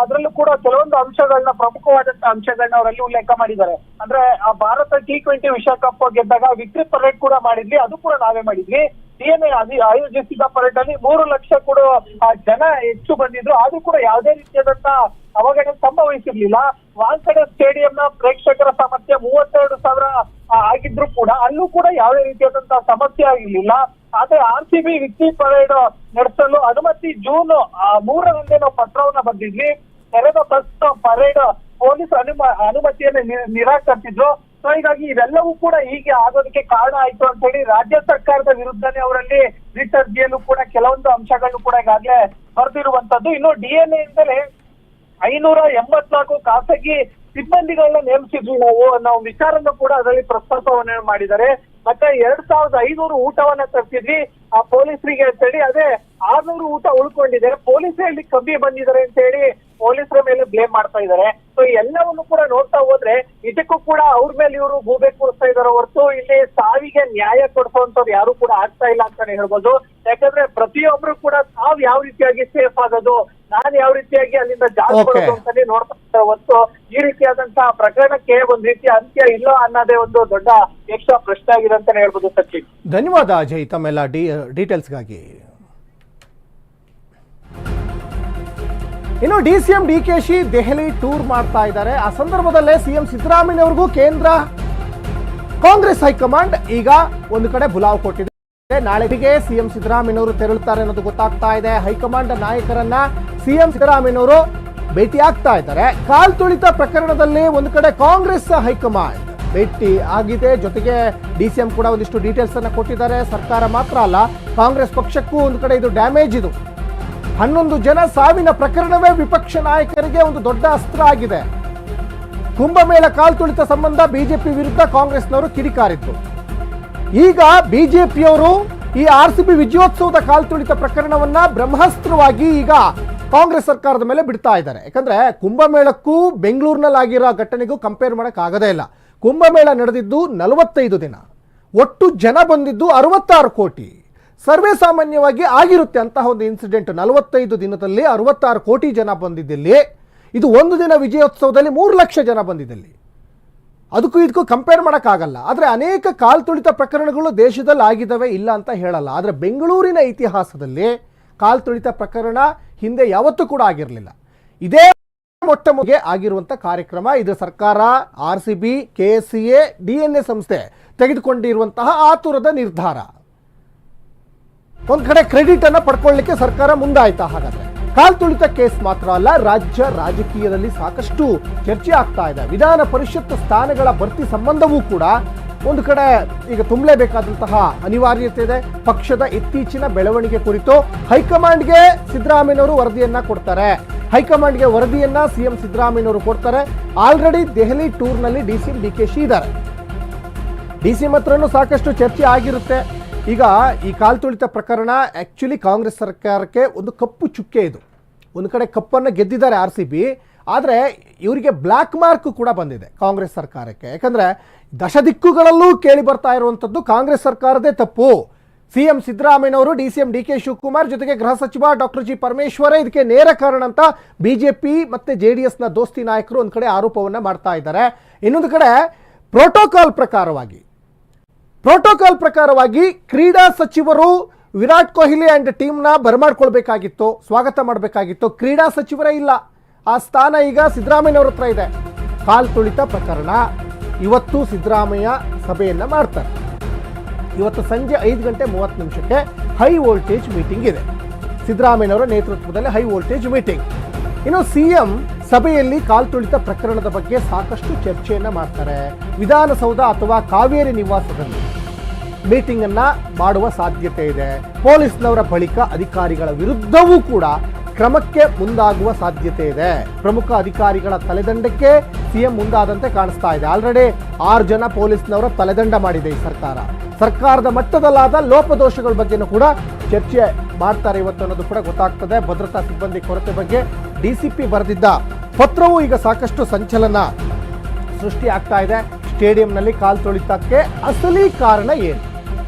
ಅದರಲ್ಲೂ ಕೂಡ ಕೆಲವೊಂದು ಅಂಶಗಳನ್ನ ಪ್ರಮುಖವಾದಂತ ಅಂಶಗಳನ್ನ ಅವರಲ್ಲಿ ಉಲ್ಲೇಖ ಮಾಡಿದ್ದಾರೆ. ಅಂದ್ರೆ ಆ ಭಾರತ ಟಿ ಟ್ವೆಂಟಿ ವಿಶ್ವಕಪ್ ಗೆದ್ದಾಗ ವಿಕ್ಟ್ರಿ ಪರೇಡ್ ಕೂಡ ಮಾಡಿದ್ವಿ ಅದು ಕೂಡ ನಾವೇ ಮಾಡಿದ್ವಿ. ಡಿಎನ್ಎ ಆಯೋಜಿಸಿದ ಪರೇಡ್ ಅಲ್ಲಿ ಮೂರು ಲಕ್ಷ ಕೂಡ ಆ, ಜನ ಹೆಚ್ಚು ಬಂದಿದ್ರು. ಆದ್ರೂ ಕೂಡ ಯಾವುದೇ ರೀತಿಯಾದಂತ ಅವಘಡ ಸಂಭವಿಸಿರ್ಲಿಲ್ಲ. ವಾಂಕಡೆ ಸ್ಟೇಡಿಯಂನ ಪ್ರೇಕ್ಷಕರ ಸಾಮರ್ಥ್ಯ ಮೂವತ್ತೆರಡು ಸಾವಿರ ಆಗಿದ್ರು ಕೂಡ ಅಲ್ಲೂ ಕೂಡ ಯಾವುದೇ ರೀತಿಯಾದಂತಹ ಸಮಸ್ಯೆ ಆಗಿರ್ಲಿಲ್ಲ. ಆದ್ರೆ R C B victory parade ನಡೆಸಲು ಅನುಮತಿ ಜೂನ್ ಮೂರರಂದೇ ನಾವು ಪತ್ರವನ್ನ ಬಂದಿದ್ವಿ. ತೆರೆದ ಬಸ್ ಪರೇಡ್ ಪೊಲೀಸ್ ಅನುಮ, ಅನುಮತಿಯನ್ನು ನಿರಾಕರಿಸಿದ್ರು. ಸೊ ಹೀಗಾಗಿ ಇವೆಲ್ಲವೂ ಕೂಡ ಹೀಗೆ ಆಗೋದಕ್ಕೆ ಕಾರಣ ಆಯ್ತು ಅಂತ ಹೇಳಿ ರಾಜ್ಯ ಸರ್ಕಾರದ ವಿರುದ್ಧನೇ ಅವರಲ್ಲಿ ರಿಟ್ ಅರ್ಜಿಯಲ್ಲೂ ಕೂಡ ಕೆಲವೊಂದು ಅಂಶಗಳನ್ನು ಕೂಡ ಈಗಾಗಲೇ ಬರೆದಿರುವಂತದ್ದು ಇನ್ನು ಡಿಎನ್ಎ ಇಂದಲೇ ಐನೂರ ಎಂಬತ್ನಾಲ್ಕು ಖಾಸಗಿ ಸಿಬ್ಬಂದಿಗಳನ್ನ ನೇಮಿಸಿದ್ವಿ ನಾವು ಅನ್ನೋ ವಿಚಾರನ ಕೂಡ ಅದರಲ್ಲಿ ಪ್ರಸ್ತಾಪವನ್ನ ಮಾಡಿದ್ದಾರೆ. ಮತ್ತೆ ಎರಡ್ ಸಾವಿರದ ಐನೂರು ಊಟವನ್ನ ತರಿಸಿದ್ವಿ. ಆ ಪೊಲೀಸರಿಗೆ ಅಂತ ಹೇಳಿ ಅದೇ ಆರ್ನೂರು ಊಟ ಉಳ್ಕೊಂಡಿದೆ ಪೊಲೀಸರೇ ಇಲ್ಲಿ ಕಮ್ಮಿ ಬಂದಿದ್ದಾರೆ ಅಂತ ಹೇಳಿ ಪೊಲೀಸರ ಮೇಲೆ ಬ್ಲೇಮ್ ಮಾಡ್ತಾ ಇದ್ದಾರೆ. ಸೊ ಎಲ್ಲವನ್ನು ಕೂಡ ನೋಡ್ತಾ ಹೋದ್ರೆ ಇದಕ್ಕೂ ಕೂಡ ಅವ್ರ ಮೇಲೆ ಇವರು ಗೂಬೆ ಕೂರಿಸ್ತಾ ಇದಾರೆ ಹೊರತು ಇಲ್ಲಿ ಸಾವಿಗೆ ನ್ಯಾಯ ಕೊಡಿಸುವಂತವ್ರು ಯಾರು ಕೂಡ ಆಗ್ತಾ ಇಲ್ಲ ಅಂತಾನೆ ಹೇಳ್ಬೋದು. ಯಾಕಂದ್ರೆ ಪ್ರತಿಯೊಬ್ರು ಕೂಡ ತಾವ್ ಯಾವ ರೀತಿಯಾಗಿ ಸೇಫ್ ಆಗೋದು ನಾನ್ ಯಾವ ರೀತಿಯಾಗಿ ಅಲ್ಲಿಂದ ಜಾಸ್ತಿ ಅಂತಾನೆ ನೋಡ್ತಾ ಇದ್ದಾರೆ. ಹೊರತು ಈ ರೀತಿಯಾದಂತಹ ಪ್ರಕರಣಕ್ಕೆ ಒಂದ್ ರೀತಿಯ ಅಂತ್ಯ ಇಲ್ಲ ಅನ್ನೋದೇ ಒಂದು ದೊಡ್ಡ ಯಕ್ಷ ಪ್ರಶ್ನೆ ಆಗಿದೆ ಅಂತಾನೆ ಹೇಳ್ಬೋದು ಸಚಿನ್. ಧನ್ಯವಾದ ಅಜಯ್ ತಮ್ಮೆಲ್ಲ ಡಿ ಡೀಟೇಲ್ಸ್ಗಾಗಿ. ಇನ್ನು D C M D K she Delhi tour ಮಾಡ್ತಾ ಇದ್ದಾರೆ. ಆ ಸಂದರ್ಭದಲ್ಲೇ ಸಿಎಂ ಸಿದ್ದರಾಮಯ್ಯನವರಿಗೂ ಕೇಂದ್ರ ಕಾಂಗ್ರೆಸ್ ಹೈಕಮಾಂಡ್ ಈಗ ಒಂದು ಕಡೆ ಬುಲಾವ್ ಕೊಟ್ಟಿದೆ. ನಾಳೆಗೆ ಸಿಎಂ ಸಿದ್ದರಾಮಯ್ಯನವರು ತೆರಳುತ್ತಾರೆ ಅನ್ನೋದು ಗೊತ್ತಾಗ್ತಾ ಇದೆ. ಹೈಕಮಾಂಡ್ ನಾಯಕರನ್ನ ಸಿಎಂ ಸಿದ್ದರಾಮಯ್ಯನವರು ಭೇಟಿಯಾಗ್ತಾ ಇದ್ದಾರೆ. ಕಾಲ್ ತುಳಿತ ಪ್ರಕರಣದಲ್ಲಿ ಒಂದು ಕಡೆ ಕಾಂಗ್ರೆಸ್ ಹೈಕಮಾಂಡ್ ಭೇಟಿ ಆಗಿದೆ. ಜೊತೆಗೆ ಡಿ ಸಿ ಎಂ ಕೂಡ ಒಂದಿಷ್ಟು ಡೀಟೇಲ್ಸ್ ಅನ್ನು ಕೊಟ್ಟಿದ್ದಾರೆ. ಸರ್ಕಾರ ಮಾತ್ರ ಅಲ್ಲ, ಕಾಂಗ್ರೆಸ್ ಪಕ್ಷಕ್ಕೂ ಒಂದು ಕಡೆ ಇದು ಡ್ಯಾಮೇಜ್ ಇದು. ಹನ್ನೊಂದು ಜನ ಸಾವಿನ ಪ್ರಕರಣವೇ ವಿಪಕ್ಷ ನಾಯಕರಿಗೆ ಒಂದು ದೊಡ್ಡ ಅಸ್ತ್ರ ಆಗಿದೆ. ಕುಂಭಮೇಳ ಕಾಲ್ತುಳಿತ ಸಂಬಂಧ ಬಿಜೆಪಿ ವಿರುದ್ಧ ಕಾಂಗ್ರೆಸ್ನವರು ಕಿಡಿಕಾರಿತ್ತು ಈಗ ಬಿಜೆಪಿಯವರು ಈ ಆರ್ ಸಿ ಬಿ ವಿಜಯೋತ್ಸವದ ಕಾಲ್ತುಳಿತ ಪ್ರಕರಣವನ್ನ ಬ್ರಹ್ಮಾಸ್ತ್ರವಾಗಿ ಈಗ ಕಾಂಗ್ರೆಸ್ ಸರ್ಕಾರದ ಮೇಲೆ ಬಿಡ್ತಾ ಇದ್ದಾರೆ. ಯಾಕಂದ್ರೆ ಕುಂಭಮೇಳಕ್ಕೂ ಬೆಂಗಳೂರಿನಲ್ಲಿ ಆಗಿರೋ ಘಟನೆಗೂ ಕಂಪೇರ್ ಮಾಡೋಕ್ಕಾಗದೇ ಇಲ್ಲ. ಕುಂಭಮೇಳ ನಡೆದಿದ್ದು ನಲವತ್ತೈದು ದಿನ. ಒಟ್ಟು ಜನ ಬಂದಿದ್ದು ಅರವತ್ತಾರು ಕೋಟಿ. ಸರ್ವೇ ಸಾಮಾನ್ಯವಾಗಿ ಆಗಿರುತ್ತೆ ಅಂತಹ ಒಂದು ಇನ್ಸಿಡೆಂಟ್ ನಲವತ್ತೈದು ದಿನದಲ್ಲಿ ಅರವತ್ತಾರು ಕೋಟಿ ಜನ ಬಂದಿದ್ದಲ್ಲಿ ಇದು ಒಂದು ದಿನ ವಿಜಯೋತ್ಸವದಲ್ಲಿ ಮೂರು ಲಕ್ಷ ಜನ ಬಂದಿದ್ದಲ್ಲಿ ಅದಕ್ಕೂ ಇದಕ್ಕೂ ಕಂಪೇರ್ ಮಾಡೋಕ್ಕಾಗಲ್ಲ. ಆದರೆ ಅನೇಕ ಕಾಲ್ತುಳಿತ ಪ್ರಕರಣಗಳು ದೇಶದಲ್ಲಿ ಆಗಿದ್ದಾವೆ, ಇಲ್ಲ ಅಂತ ಹೇಳಲ್ಲ. ಆದರೆ ಬೆಂಗಳೂರಿನ ಇತಿಹಾಸದಲ್ಲಿ ಕಾಲ್ತುಳಿತ ಪ್ರಕರಣ ಹಿಂದೆ ಯಾವತ್ತೂ ಕೂಡ ಆಗಿರಲಿಲ್ಲ. ಇದೇ ಮೊಟ್ಟ ಮೊದಲಿಗೆ ಆಗಿರುವಂಥ ಕಾರ್ಯಕ್ರಮ. ಇದು ಸರ್ಕಾರ, R C B, K C A, D ಸಂಸ್ಥೆ ತೆಗೆದುಕೊಂಡಿರುವಂತಹ ಆತುರದ ನಿರ್ಧಾರ. ಒಂದ್ ಕಡೆ ಕ್ರೆಡಿಟ್ ಅನ್ನ ಪಡ್ಕೊಳ್ಳಿಕ್ಕೆ ಸರ್ಕಾರ ಮುಂದಾಯ್ತಾ ಹಾಗಾದ್ರೆ. ಕಾಲ್ ತುಳಿತ ಕೇಸ್ ಮಾತ್ರ ಅಲ್ಲ, ರಾಜ್ಯ ರಾಜಕೀಯದಲ್ಲಿ ಸಾಕಷ್ಟು ಚರ್ಚೆ ಆಗ್ತಾ ಇದೆ. ವಿಧಾನ ಪರಿಷತ್ ಸ್ಥಾನಗಳ ಭರ್ತಿ ಸಂಬಂಧವೂ ಕೂಡ ಒಂದು ಕಡೆ ಈಗ ತುಂಬಲೇಬೇಕಾದಂತಹ ಅನಿವಾರ್ಯತೆ ಇದೆ. ಪಕ್ಷದ ಇತ್ತೀಚಿನ ಬೆಳವಣಿಗೆ ಕುರಿತು ಹೈಕಮಾಂಡ್ಗೆ ಸಿದ್ದರಾಮಯ್ಯನವರು ವರದಿಯನ್ನ ಕೊಡ್ತಾರೆ. ಹೈಕಮಾಂಡ್ಗೆ ವರದಿಯನ್ನ ಸಿಎಂ ಸಿದ್ದರಾಮಯ್ಯನವರು ಕೊಡ್ತಾರೆ. Already Delhi ಟೂರ್ನಲ್ಲಿ D C M D K she ಇದ್ದಾರೆ. ಡಿ ಸಿ ಹತ್ರನೂ ಸಾಕಷ್ಟು ಚರ್ಚೆ ಆಗಿರುತ್ತೆ. ಈಗ ಈ ಕಾಲ್ ತುಳಿತ ಪ್ರಕರಣ ಆ್ಯಕ್ಚುಲಿ ಕಾಂಗ್ರೆಸ್ ಸರ್ಕಾರಕ್ಕೆ ಒಂದು ಕಪ್ಪು ಚುಕ್ಕೆ ಇದು. ಒಂದು ಕಡೆ ಕಪ್ಪನ್ನು ಗೆದ್ದಿದ್ದಾರೆ ಆರ್ ಸಿ ಬಿ, ಆದರೆ ಇವರಿಗೆ ಬ್ಲ್ಯಾಕ್ ಮಾರ್ಕ್ ಕೂಡ ಬಂದಿದೆ ಕಾಂಗ್ರೆಸ್ ಸರ್ಕಾರಕ್ಕೆ. ಯಾಕಂದರೆ ದಶದಿಕ್ಕುಗಳಲ್ಲೂ ಕೇಳಿ ಬರ್ತಾ ಇರುವಂಥದ್ದು ಕಾಂಗ್ರೆಸ್ ಸರ್ಕಾರದೇ ತಪ್ಪು. ಸಿ ಎಂ ಸಿದ್ದರಾಮಯ್ಯನವರು D C M D K Shivakumar ಜೊತೆಗೆ ಗೃಹ ಸಚಿವ ಡಾಕ್ಟರ್ ಜಿ ಪರಮೇಶ್ವರ ಇದಕ್ಕೆ ನೇರ ಕಾರಣ ಅಂತ ಬಿಜೆಪಿ ಮತ್ತು ಜೆ ಡಿ ಎಸ್ನ ದೋಸ್ತಿ ನಾಯಕರು ಒಂದು ಕಡೆ ಆರೋಪವನ್ನು ಮಾಡ್ತಾ ಇದ್ದಾರೆ. ಇನ್ನೊಂದು ಕಡೆ ಪ್ರೋಟೋಕಾಲ್ ಪ್ರಕಾರವಾಗಿ. ಪ್ರೋಟೋಕಾಲ್ ಪ್ರಕಾರವಾಗಿ ಕ್ರೀಡಾ ಸಚಿವರು ವಿರಾಟ್ ಕೊಹ್ಲಿ ಆ್ಯಂಡ್ ಟೀಮ್ನ ಬರಮಾಡ್ಕೊಳ್ಬೇಕಾಗಿತ್ತು, ಸ್ವಾಗತ ಮಾಡಬೇಕಾಗಿತ್ತು. ಕ್ರೀಡಾ ಸಚಿವರೇ ಇಲ್ಲ. ಆ ಸ್ಥಾನ ಈಗ ಸಿದ್ದರಾಮಯ್ಯನವ್ರ ಹತ್ರ ಇದೆ. ಕಾಲ್ ತುಳಿತ ಪ್ರಕರಣ. ಇವತ್ತು ಸಿದ್ದರಾಮಯ್ಯ ಸಭೆಯನ್ನು ಮಾಡ್ತಾರೆ. ಇವತ್ತು ಸಂಜೆ ಐದು ಗಂಟೆ ಮೂವತ್ತು ನಿಮಿಷಕ್ಕೆ ಹೈ ವೋಲ್ಟೇಜ್ ಮೀಟಿಂಗ್ ಇದೆ. ಸಿದ್ದರಾಮಯ್ಯನವರ ನೇತೃತ್ವದಲ್ಲಿ ಹೈ ವೋಲ್ಟೇಜ್ ಮೀಟಿಂಗ್. ಇನ್ನು ಸಿಎಂ ಸಭೆಯಲ್ಲಿ ಕಾಲ್ತುಳಿತ ಪ್ರಕರಣದ ಬಗ್ಗೆ ಸಾಕಷ್ಟು ಚರ್ಚೆಯನ್ನು ಮಾಡ್ತಾರೆ. ವಿಧಾನಸೌಧ ಅಥವಾ ಕಾವೇರಿ ನಿವಾಸದಲ್ಲಿ ಮೀಟಿಂಗ್ ಅನ್ನ ಮಾಡುವ ಸಾಧ್ಯತೆ ಇದೆ. ಪೊಲೀಸ್ನವರ ಬಳಿಕ ಅಧಿಕಾರಿಗಳ ವಿರುದ್ಧವೂ ಕೂಡ ಕ್ರಮಕ್ಕೆ ಮುಂದಾಗುವ ಸಾಧ್ಯತೆ ಇದೆ. ಪ್ರಮುಖ ಅಧಿಕಾರಿಗಳ ತಲೆದಂಡಕ್ಕೆ ಸಿಎಂ ಮುಂದಾದಂತೆ ಕಾಣಿಸ್ತಾ ಇದೆ. ಆಲ್ರೆಡಿ ಆರು ಜನ ಪೊಲೀಸ್ನವರ ತಲೆದಂಡ ಮಾಡಿದೆ ಈ ಸರ್ಕಾರ. ಸರ್ಕಾರದ ಮಟ್ಟದಲ್ಲಾದ ಲೋಪದೋಷಗಳ ಬಗ್ಗೆನೂ ಕೂಡ ಚರ್ಚೆ ಮಾಡ್ತಾರೆ ಇವತ್ತು ಅನ್ನೋದು ಕೂಡ ಗೊತ್ತಾಗ್ತದೆ. ಭದ್ರತಾ ಸಿಬ್ಬಂದಿ ಕೊರತೆ ಬಗ್ಗೆ ಡಿಸಿಪಿ ಬರೆದಿದ್ದ ಪತ್ರವು ಈಗ ಸಾಕಷ್ಟು ಸಂಚಲನ ಸೃಷ್ಟಿ ಆಗ್ತಾ ಇದೆ. ಸ್ಟೇಡಿಯಂನಲ್ಲಿ ಕಾಲು ತೊಳಿತಕ್ಕೆ ಅಸಲಿ ಕಾರಣ ಏನು?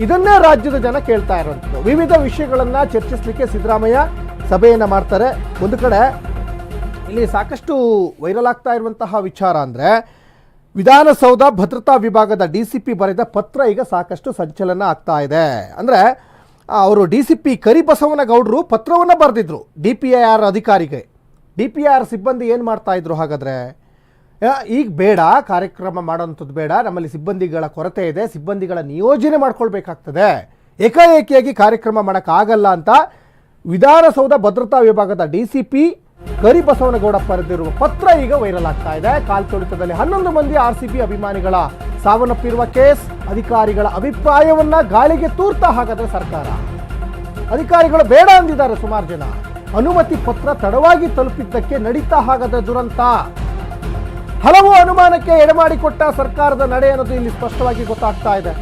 ಇದನ್ನೇ ರಾಜ್ಯದ ಜನ ಕೇಳ್ತಾ ಇರುವಂಥದ್ದು. ವಿವಿಧ ವಿಷಯಗಳನ್ನ ಚರ್ಚಿಸಲಿಕ್ಕೆ ಸಿದ್ದರಾಮಯ್ಯ ಸಭೆಯನ್ನ ಮಾಡ್ತಾರೆ. ಒಂದು ಕಡೆ ಇಲ್ಲಿ ಸಾಕಷ್ಟು ವೈರಲ್ ಆಗ್ತಾ ಇರುವಂತಹ ವಿಚಾರ ಅಂದರೆ ವಿಧಾನಸೌಧ ಭದ್ರತಾ ವಿಭಾಗದ ಡಿ ಸಿ ಪಿ ಬರೆದ ಪತ್ರ ಈಗ ಸಾಕಷ್ಟು ಸಂಚಲನ ಆಗ್ತಾ ಇದೆ. ಅಂದರೆ ಅವರು ಡಿ ಸಿ ಪಿ ಕರಿಬಸವನಗೌಡರು ಪತ್ರವನ್ನು ಬರೆದಿದ್ರು ಡಿ ಪಿ ಐ ಆರ್ ಅಧಿಕಾರಿಗೆ. ಡಿ ಪಿ ಆರ್ ಸಿಬ್ಬಂದಿ ಏನು ಮಾಡ್ತಾ ಇದ್ರು ಹಾಗಾದರೆ? ಈಗ ಬೇಡ, ಕಾರ್ಯಕ್ರಮ ಮಾಡೋಂಥದ್ದು ಬೇಡ, ನಮ್ಮಲ್ಲಿ ಸಿಬ್ಬಂದಿಗಳ ಕೊರತೆ ಇದೆ, ಸಿಬ್ಬಂದಿಗಳ ನಿಯೋಜನೆ ಮಾಡ್ಕೊಳ್ಬೇಕಾಗ್ತದೆ. ಏಕಾಏಕಿಯಾಗಿ ಕಾರ್ಯಕ್ರಮ ಮಾಡೋಕ್ಕಾಗಲ್ಲ ಅಂತ ವಿಧಾನಸೌಧ ಭದ್ರತಾ ವಿಭಾಗದ ಡಿ ಸಿ ಪಿ ಕರಿಬಸವನಗೌಡ ಬರೆದಿರುವ ಪತ್ರ ಈಗ ವೈರಲ್ ಆಗ್ತಾ ಇದೆ. ಕಾಲ್ತುಳಿತದಲ್ಲಿ ಹನ್ನೊಂದು ಮಂದಿ ಆರ್ ಸಿ ಬಿ ಅಭಿಮಾನಿಗಳ ಸಾವನ್ನಪ್ಪಿರುವ ಕೇಸ್, ಅಧಿಕಾರಿಗಳ ಅಭಿಪ್ರಾಯವನ್ನ ಗಾಳಿಗೆ ತೂರ್ತಾ ಹಾಕಿದ್ರೆ ಸರ್ಕಾರ. ಅಧಿಕಾರಿಗಳು ಬೇಡ ಅಂದಿದ್ದಾರೆ ಸುಮಾರು ಜನ. ಅನುಮತಿ ಪತ್ರ ತಡವಾಗಿ ತಲುಪಿದ್ದಕ್ಕೆ ನಡೀತಾ ಹಾಗಾದ್ರೆ ದುರಂತ. ಹಲವು ಅನುಮಾನಕ್ಕೆ ಎಡೆಮಾಡಿಕೊಟ್ಟ ಸರ್ಕಾರದ ನಡೆ ಅನ್ನೋದು ಇಲ್ಲಿ ಸ್ಪಷ್ಟವಾಗಿ ಗೊತ್ತಾಗ್ತಾ ಇದೆ.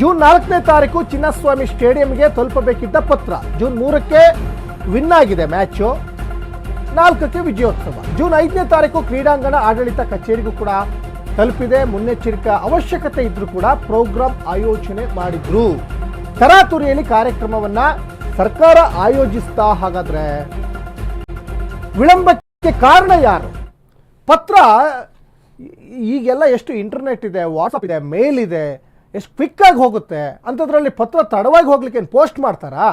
ಜೂನ್ ನಾಲ್ಕನೇ ತಾರೀಕು ಚಿನ್ನಸ್ವಾಮಿ ಸ್ಟೇಡಿಯಂಗೆ ತಲುಪಬೇಕಿದ್ದ ಪತ್ರ. ಜೂನ್ ಮೂರಕ್ಕೆ ವಿನ್ ಆಗಿದೆ ಮ್ಯಾಚು. ನಾಲ್ಕಕ್ಕೆ ವಿಜಯೋತ್ಸವ. ಜೂನ್ ಐದನೇ ತಾರೀಕು ಕ್ರೀಡಾಂಗಣ ಆಡಳಿತ ಕಚೇರಿಗೂ ಕೂಡ ತಲುಪಿದೆ. ಮುನ್ನೆಚ್ಚರಿಕಾ ಅವಶ್ಯಕತೆ ಇದ್ರೂ ಕೂಡ ಪ್ರೋಗ್ರಾಂ ಆಯೋಜನೆ ಮಾಡಿದ್ರು. ತರಾತುರಿಯಲ್ಲಿ ಕಾರ್ಯಕ್ರಮವನ್ನ ಸರ್ಕಾರ ಆಯೋಜಿಸ್ತಾ ಹಾಗಾದ್ರೆ ವಿಳಂಬಕ್ಕೆ ಕಾರಣ ಯಾರು? ಪತ್ರ ಈಗೆಲ್ಲ ಎಷ್ಟು ಇಂಟರ್ನೆಟ್ ಇದೆ ವಾಟ್ಸಪ್ ಇದೆ ಮೇಲ್ ಇದೆ. ಎಷ್ಟು ಕ್ವಿಕ್ಕಾಗಿ ಹೋಗುತ್ತೆ? ಅಂಥದ್ರಲ್ಲಿ ಪತ್ರ ತಡವಾಗಿ ಹೋಗ್ಲಿಕ್ಕೆ ಏನು ಪೋಸ್ಟ್ ಮಾಡ್ತಾರಾ?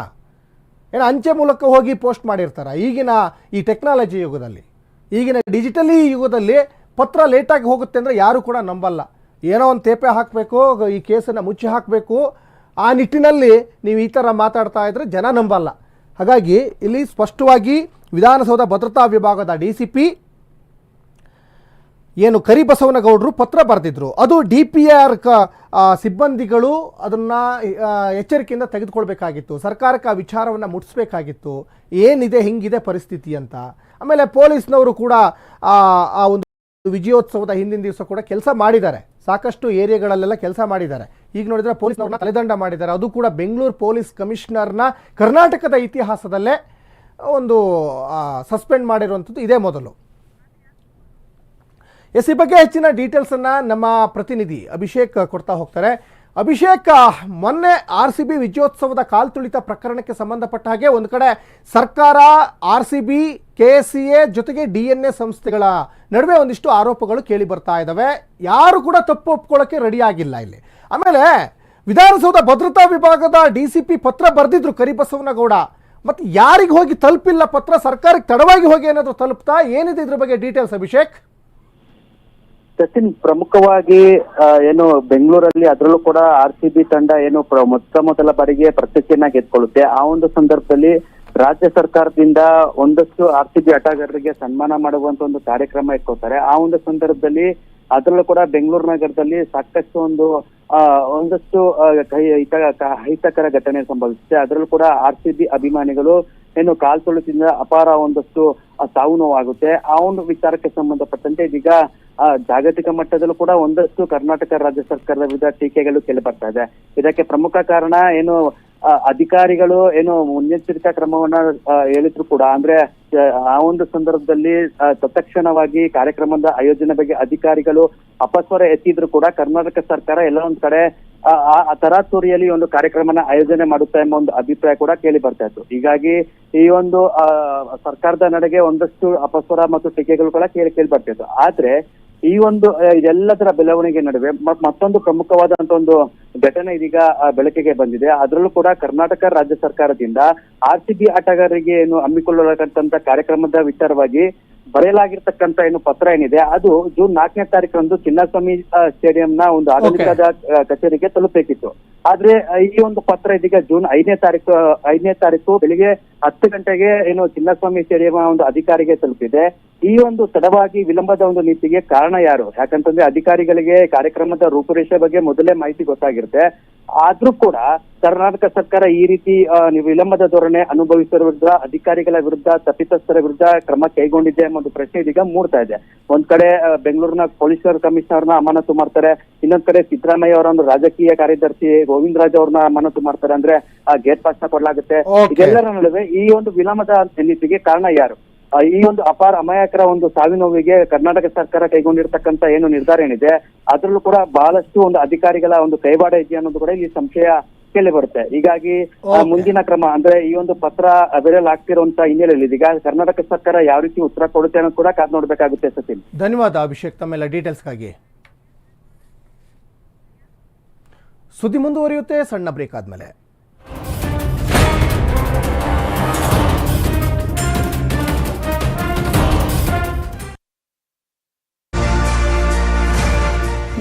ಏನು ಅಂಚೆ ಮೂಲಕ ಹೋಗಿ ಪೋಸ್ಟ್ ಮಾಡಿರ್ತಾರ? ಈಗಿನ ಈ ಟೆಕ್ನಾಲಜಿ ಯುಗದಲ್ಲಿ. ಈಗಿನ ಡಿಜಿಟಲಿ ಯುಗದಲ್ಲಿ ಪತ್ರ ಲೇಟಾಗಿ ಹೋಗುತ್ತೆ ಅಂದರೆ ಯಾರು ಕೂಡ ನಂಬಲ್ಲ. ಏನೋ ಒಂದು ತೇಪೆ ಹಾಕಬೇಕು, ಈ ಕೇಸನ್ನು ಮುಚ್ಚಿ ಹಾಕಬೇಕು. ಆ ನಿಟ್ಟಿನಲ್ಲಿ ನೀವು ಈ ಥರ ಮಾತಾಡ್ತಾ ಇದ್ದರೆ ಜನ ನಂಬಲ್ಲ. ಹಾಗಾಗಿ ಇಲ್ಲಿ ಸ್ಪಷ್ಟವಾಗಿ ವಿಧಾನಸೌಧ ಭದ್ರತಾ ವಿಭಾಗದ ಡಿ ಸಿ ಪಿ ಏನು ಕರಿಬಸವನಗೌಡರು ಪತ್ರ ಬರೆದಿದ್ರು. ಅದು ಡಿ ಪಿ ಆರ್ ಕ ಸಿಬ್ಬಂದಿಗಳು ಅದನ್ನು ಎಚ್ಚರಿಕೆಯಿಂದ ತೆಗೆದುಕೊಳ್ಬೇಕಾಗಿತ್ತು. ಸರ್ಕಾರಕ್ಕೆ ಆ ವಿಚಾರವನ್ನು ಮುಟ್ಟಿಸ್ಬೇಕಾಗಿತ್ತು ಏನಿದೆ, ಹಿಂಗಿದೆ ಪರಿಸ್ಥಿತಿ ಅಂತ. ಆಮೇಲೆ ಪೊಲೀಸ್ನವರು ಕೂಡ, ಆ ಒಂದು ವಿಜಯೋತ್ಸವದ ಹಿಂದಿನ ದಿವಸ ಕೂಡ ಕೆಲಸ ಮಾಡಿದ್ದಾರೆ. ಸಾಕಷ್ಟು ಏರಿಯಾಗಳಲ್ಲೆಲ್ಲ ಕೆಲಸ ಮಾಡಿದ್ದಾರೆ. ಈಗ ನೋಡಿದ್ರೆ ಪೊಲೀಸ್ನವ್ರನ್ನ ತಲೆದಂಡ ಮಾಡಿದ್ದಾರೆ. ಅದು ಕೂಡ ಬೆಂಗಳೂರು ಪೊಲೀಸ್ ಕಮಿಷನರ್ನ ಕರ್ನಾಟಕದ ಇತಿಹಾಸದಲ್ಲೇ ಒಂದು ಸಸ್ಪೆಂಡ್ ಮಾಡಿರುವಂಥದ್ದು ಇದೇ ಮೊದಲು. ಎಸ್ ಈ ಬಗ್ಗೆ ಹೆಚ್ಚಿನ ಡೀಟೇಲ್ಸನ್ನು ನಮ್ಮ ಪ್ರತಿನಿಧಿ ಅಭಿಷೇಕ್ ಕೊಡ್ತಾ ಹೋಗ್ತಾರೆ. ಅಭಿಷೇಕ್, ಮೊನ್ನೆ ಆರ್ ಸಿ ಬಿ ವಿಜಯೋತ್ಸವದ ಕಾಲ್ತುಳಿತ ಪ್ರಕರಣಕ್ಕೆ ಸಂಬಂಧಪಟ್ಟ ಹಾಗೆ ಒಂದು ಕಡೆ ಸರ್ಕಾರ R C B K C A ಜೊತೆಗೆ ಡಿ ಎನ್ ಎ ಸಂಸ್ಥೆಗಳ ನಡುವೆ ಒಂದಿಷ್ಟು ಆರೋಪಗಳು ಕೇಳಿ ಬರ್ತಾ ಇದ್ದಾವೆ ಯಾರು ಕೂಡ ತಪ್ಪು ಒಪ್ಕೊಳ್ಳೋಕ್ಕೆ ರೆಡಿ ಆಗಿಲ್ಲ ಇಲ್ಲಿ. ಆಮೇಲೆ ವಿಧಾನಸೌಧ ಭದ್ರತಾ ವಿಭಾಗದ ಡಿ ಸಿ ಪಿ ಪತ್ರ ಬರೆದಿದ್ರು ಕರಿಬಸವನಗೌಡ. ಮತ್ತು ಯಾರಿಗೆ ಹೋಗಿ ತಲುಪಿಲ್ಲ ಪತ್ರ? ಸರ್ಕಾರಕ್ಕೆ ತಡವಾಗಿ ಹೋಗಿ ಏನಾದರೂ ತಲುಪ್ತಾ? ಏನಿದೆ ಇದ್ರ ಬಗ್ಗೆ ಡೀಟೇಲ್ಸ್ ಅಭಿಷೇಕ್? ಸಚಿನ್ ಪ್ರಮುಖವಾಗಿ ಏನು ಬೆಂಗಳೂರಲ್ಲಿ ಅದರಲ್ಲೂ ಕೂಡ ಆರ್ ಸಿ ಬಿ ತಂಡ ಏನು ಮೊತ್ತ ಮೊದಲ ಬಾರಿಗೆ ಪ್ರಶಸ್ತಿಯನ್ನ ಗೆದ್ಕೊಳ್ಳುತ್ತೆ ಆ ಒಂದು ಸಂದರ್ಭದಲ್ಲಿ ರಾಜ್ಯ ಸರ್ಕಾರದಿಂದ ಒಂದಷ್ಟು ಆರ್ ಸಿ ಬಿ ಆಟಗಾರರಿಗೆ ಸನ್ಮಾನ ಮಾಡುವಂತ ಒಂದು ಕಾರ್ಯಕ್ರಮ ಇಟ್ಕೋತಾರೆ ಆ ಒಂದು ಸಂದರ್ಭದಲ್ಲಿ ಅದರಲ್ಲೂ ಕೂಡ ಬೆಂಗಳೂರು ನಗರದಲ್ಲಿ ಸಾಕಷ್ಟು ಒಂದು ಒಂದಷ್ಟು ಅಹಿತಕರ ಘಟನೆ ಸಂಭವಿಸುತ್ತೆ. ಅದರಲ್ಲೂ ಕೂಡ ಆರ್ ಸಿ ಬಿ ಅಭಿಮಾನಿಗಳು ಏನು ಕಾಲ್ ತುಳಿತದಿಂದ ಅಪಾರ ಒಂದಷ್ಟು ಸಾವು ನೋವಾಗುತ್ತೆ. ಆ ಒಂದು ವಿಚಾರಕ್ಕೆ ಸಂಬಂಧಪಟ್ಟಂತೆ ಇದೀಗ ಆ, ಜಾಗತಿಕ ಮಟ್ಟದಲ್ಲೂ ಕೂಡ ಒಂದಷ್ಟು ಕರ್ನಾಟಕ ರಾಜ್ಯ ಸರ್ಕಾರದ ವಿರುದ್ಧ ಟೀಕೆಗಳು ಕೇಳಿ ಬರ್ತಾ ಇದೆ. ಇದಕ್ಕೆ ಪ್ರಮುಖ ಕಾರಣ ಏನು ಅಧಿಕಾರಿಗಳು ಏನು ಮುನ್ನೆಚ್ಚರಿಕಾ ಕ್ರಮವನ್ನ ಹೇಳಿದ್ರು ಕೂಡ. ಅಂದ್ರೆ ಆ, ಒಂದು ಸಂದರ್ಭದಲ್ಲಿ ತತಕ್ಷಣವಾಗಿ ಕಾರ್ಯಕ್ರಮದ ಆಯೋಜನೆ ಬಗ್ಗೆ ಅಧಿಕಾರಿಗಳು ಅಪಸ್ವರ ಎತ್ತಿದ್ರು ಕೂಡ ಕರ್ನಾಟಕ ಸರ್ಕಾರ ಎಲ್ಲ ಒಂದ್ ಕಡೆ ಆ, ತರಾತುರಿಯಲ್ಲಿ ಒಂದು ಕಾರ್ಯಕ್ರಮನ ಆಯೋಜನೆ ಮಾಡುತ್ತಾ ಎಂಬ ಒಂದು ಅಭಿಪ್ರಾಯ ಕೂಡ ಕೇಳಿ ಬರ್ತಾ ಇತ್ತು. ಹೀಗಾಗಿ ಈ ಒಂದು ಸರ್ಕಾರದ ನಡೆಗೆ ಒಂದಷ್ಟು ಅಪಸ್ವರ ಮತ್ತು ಟೀಕೆಗಳು ಕೂಡ ಕೇಳಿ ಕೇಳಿ ಬರ್ತಾ ಇತ್ತು. ಆದ್ರೆ ಈ ಒಂದು ಇದೆಲ್ಲದರ ಬೆಳವಣಿಗೆ ನಡುವೆ ಮತ್ತೊಂದು ಪ್ರಮುಖವಾದಂತ ಒಂದು ಘಟನೆ ಇದೀಗ ಆ, ಬೆಳಕಿಗೆ ಬಂದಿದೆ. ಅದರಲ್ಲೂ ಕೂಡ ಕರ್ನಾಟಕ ರಾಜ್ಯ ಸರ್ಕಾರದಿಂದ ಆರ್ ಸಿ ಬಿ ಆಟಗಾರರಿಗೆ ಏನು ಹಮ್ಮಿಕೊಳ್ಳತಕ್ಕಂತ ಕಾರ್ಯಕ್ರಮದ ವಿಚಾರವಾಗಿ ಬರೆಯಲಾಗಿರ್ತಕ್ಕಂತ ಏನು ಪತ್ರ ಏನಿದೆ ಅದು ಜೂನ್ ನಾಲ್ಕನೇ ತಾರೀಕರಂದು ಚಿನ್ನಸ್ವಾಮಿ ಸ್ಟೇಡಿಯಂನ ಒಂದು ಆಡಳಿತದ ಕಚೇರಿಗೆ ತಲುಪಬೇಕಿತ್ತು. ಆದ್ರೆ ಈ ಒಂದು ಪತ್ರ ಇದೀಗ ಜೂನ್ ಐದನೇ ತಾರೀಕು ಐದನೇ ತಾರೀಕು ಬೆಳಿಗ್ಗೆ ಹತ್ತು ಗಂಟೆಗೆ ಏನು ಚಿನ್ನಸ್ವಾಮಿ ಸ್ಟೇಡಿಯಂ ಒಂದು ಅಧಿಕಾರಿಗೆ ತಲುಪಿದೆ. ಈ ಒಂದು ತಡವಾಗಿ ವಿಳಂಬದ ಒಂದು ನೀತಿಗೆ ಕಾರಣ ಯಾರು? ಯಾಕಂತಂದ್ರೆ ಅಧಿಕಾರಿಗಳಿಗೆ ಕಾರ್ಯಕ್ರಮದ ರೂಪುರೇಷೆ ಬಗ್ಗೆ ಮೊದಲೇ ಮಾಹಿತಿ ಗೊತ್ತಾಗಿರುತ್ತೆ. ಆದ್ರೂ ಕೂಡ ಕರ್ನಾಟಕ ಸರ್ಕಾರ ಈ ರೀತಿ ವಿಳಂಬದ ಧೋರಣೆ ಅನುಭವಿಸಿದ ವಿರುದ್ಧ ಅಧಿಕಾರಿಗಳ ವಿರುದ್ಧ ತಪ್ಪಿತಸ್ಥರ ವಿರುದ್ಧ ಕ್ರಮ ಕೈಗೊಂಡಿದೆ ಎಂಬ ಒಂದು ಪ್ರಶ್ನೆ ಇದೀಗ ಮೂಡ್ತಾ ಇದೆ. ಒಂದ್ ಕಡೆ ಬೆಂಗಳೂರಿನ ಪೊಲೀಸ್ ಕಮಿಷನರ್ನ ಅಮಾನತು ಮಾಡ್ತಾರೆ. ಇನ್ನೊಂದ್ ಕಡೆ ಸಿದ್ದರಾಮಯ್ಯ ಅವರ ಒಂದು ರಾಜಕೀಯ ಕಾರ್ಯದರ್ಶಿ ಗೋವಿಂದ ರಾಜ್ ಅವ್ರನ್ನ ಅಮಾನತು ಮಾಡ್ತಾರೆ ಅಂದ್ರೆ ಆ ಗೇಟ್ ಪಾಸ್ನ ಕೊಡ್ಲಾಗುತ್ತೆ. ಇದೆಲ್ಲರ ನಡುವೆ ಈ ಒಂದು ವಿಳಂಬದ ನೀತಿಗೆ ಕಾರಣ ಯಾರು? ಈ ಒಂದು ಅಪಾರ ಅಮಾಯಕರ ಒಂದು ಸಾವಿನ ನೋವಿಗೆ ಕರ್ನಾಟಕ ಸರ್ಕಾರ ಕೈಗೊಂಡಿರ್ತಕ್ಕಂತ ಏನು ನಿರ್ಧಾರ ಏನಿದೆ ಅದರಲ್ಲೂ ಕೂಡ ಬಹಳಷ್ಟು ಒಂದು ಅಧಿಕಾರಿಗಳ ಒಂದು ಕೈವಾಡ ಇದೆಯಾ ಅನ್ನೋದು ಕೂಡ ಇಲ್ಲಿ ಸಂಶಯ ಕೇಳಿ ಬರುತ್ತೆ. ಹೀಗಾಗಿ ಮುಂದಿನ ಕ್ರಮ ಅಂದ್ರೆ ಈ ಒಂದು ಪತ್ರ ಅವೆರಲ್ ಆಗ್ತಿರುವಂತ ಹಿನ್ನೆಲೆಯಲ್ಲಿ ಈಗ ಕರ್ನಾಟಕ ಸರ್ಕಾರ ಯಾವ ರೀತಿ ಉತ್ತರ ಕೊಡುತ್ತೆ ಅನ್ನೋದು ಕೂಡ ಕಾದ್ ನೋಡ್ಬೇಕಾಗುತ್ತೆ ಸಚಿನ್ ಧನ್ಯವಾದ ಅಭಿಷೇಕ್ ತಮ್ಮೆಲ್ಲ ಡೀಟೇಲ್ಸ್ಗಾಗಿ. ಸುದ್ದಿ ಮುಂದುವರಿಯುತ್ತೆ ಸಣ್ಣ ಬ್ರೇಕ್ ಆದ್ಮೇಲೆ.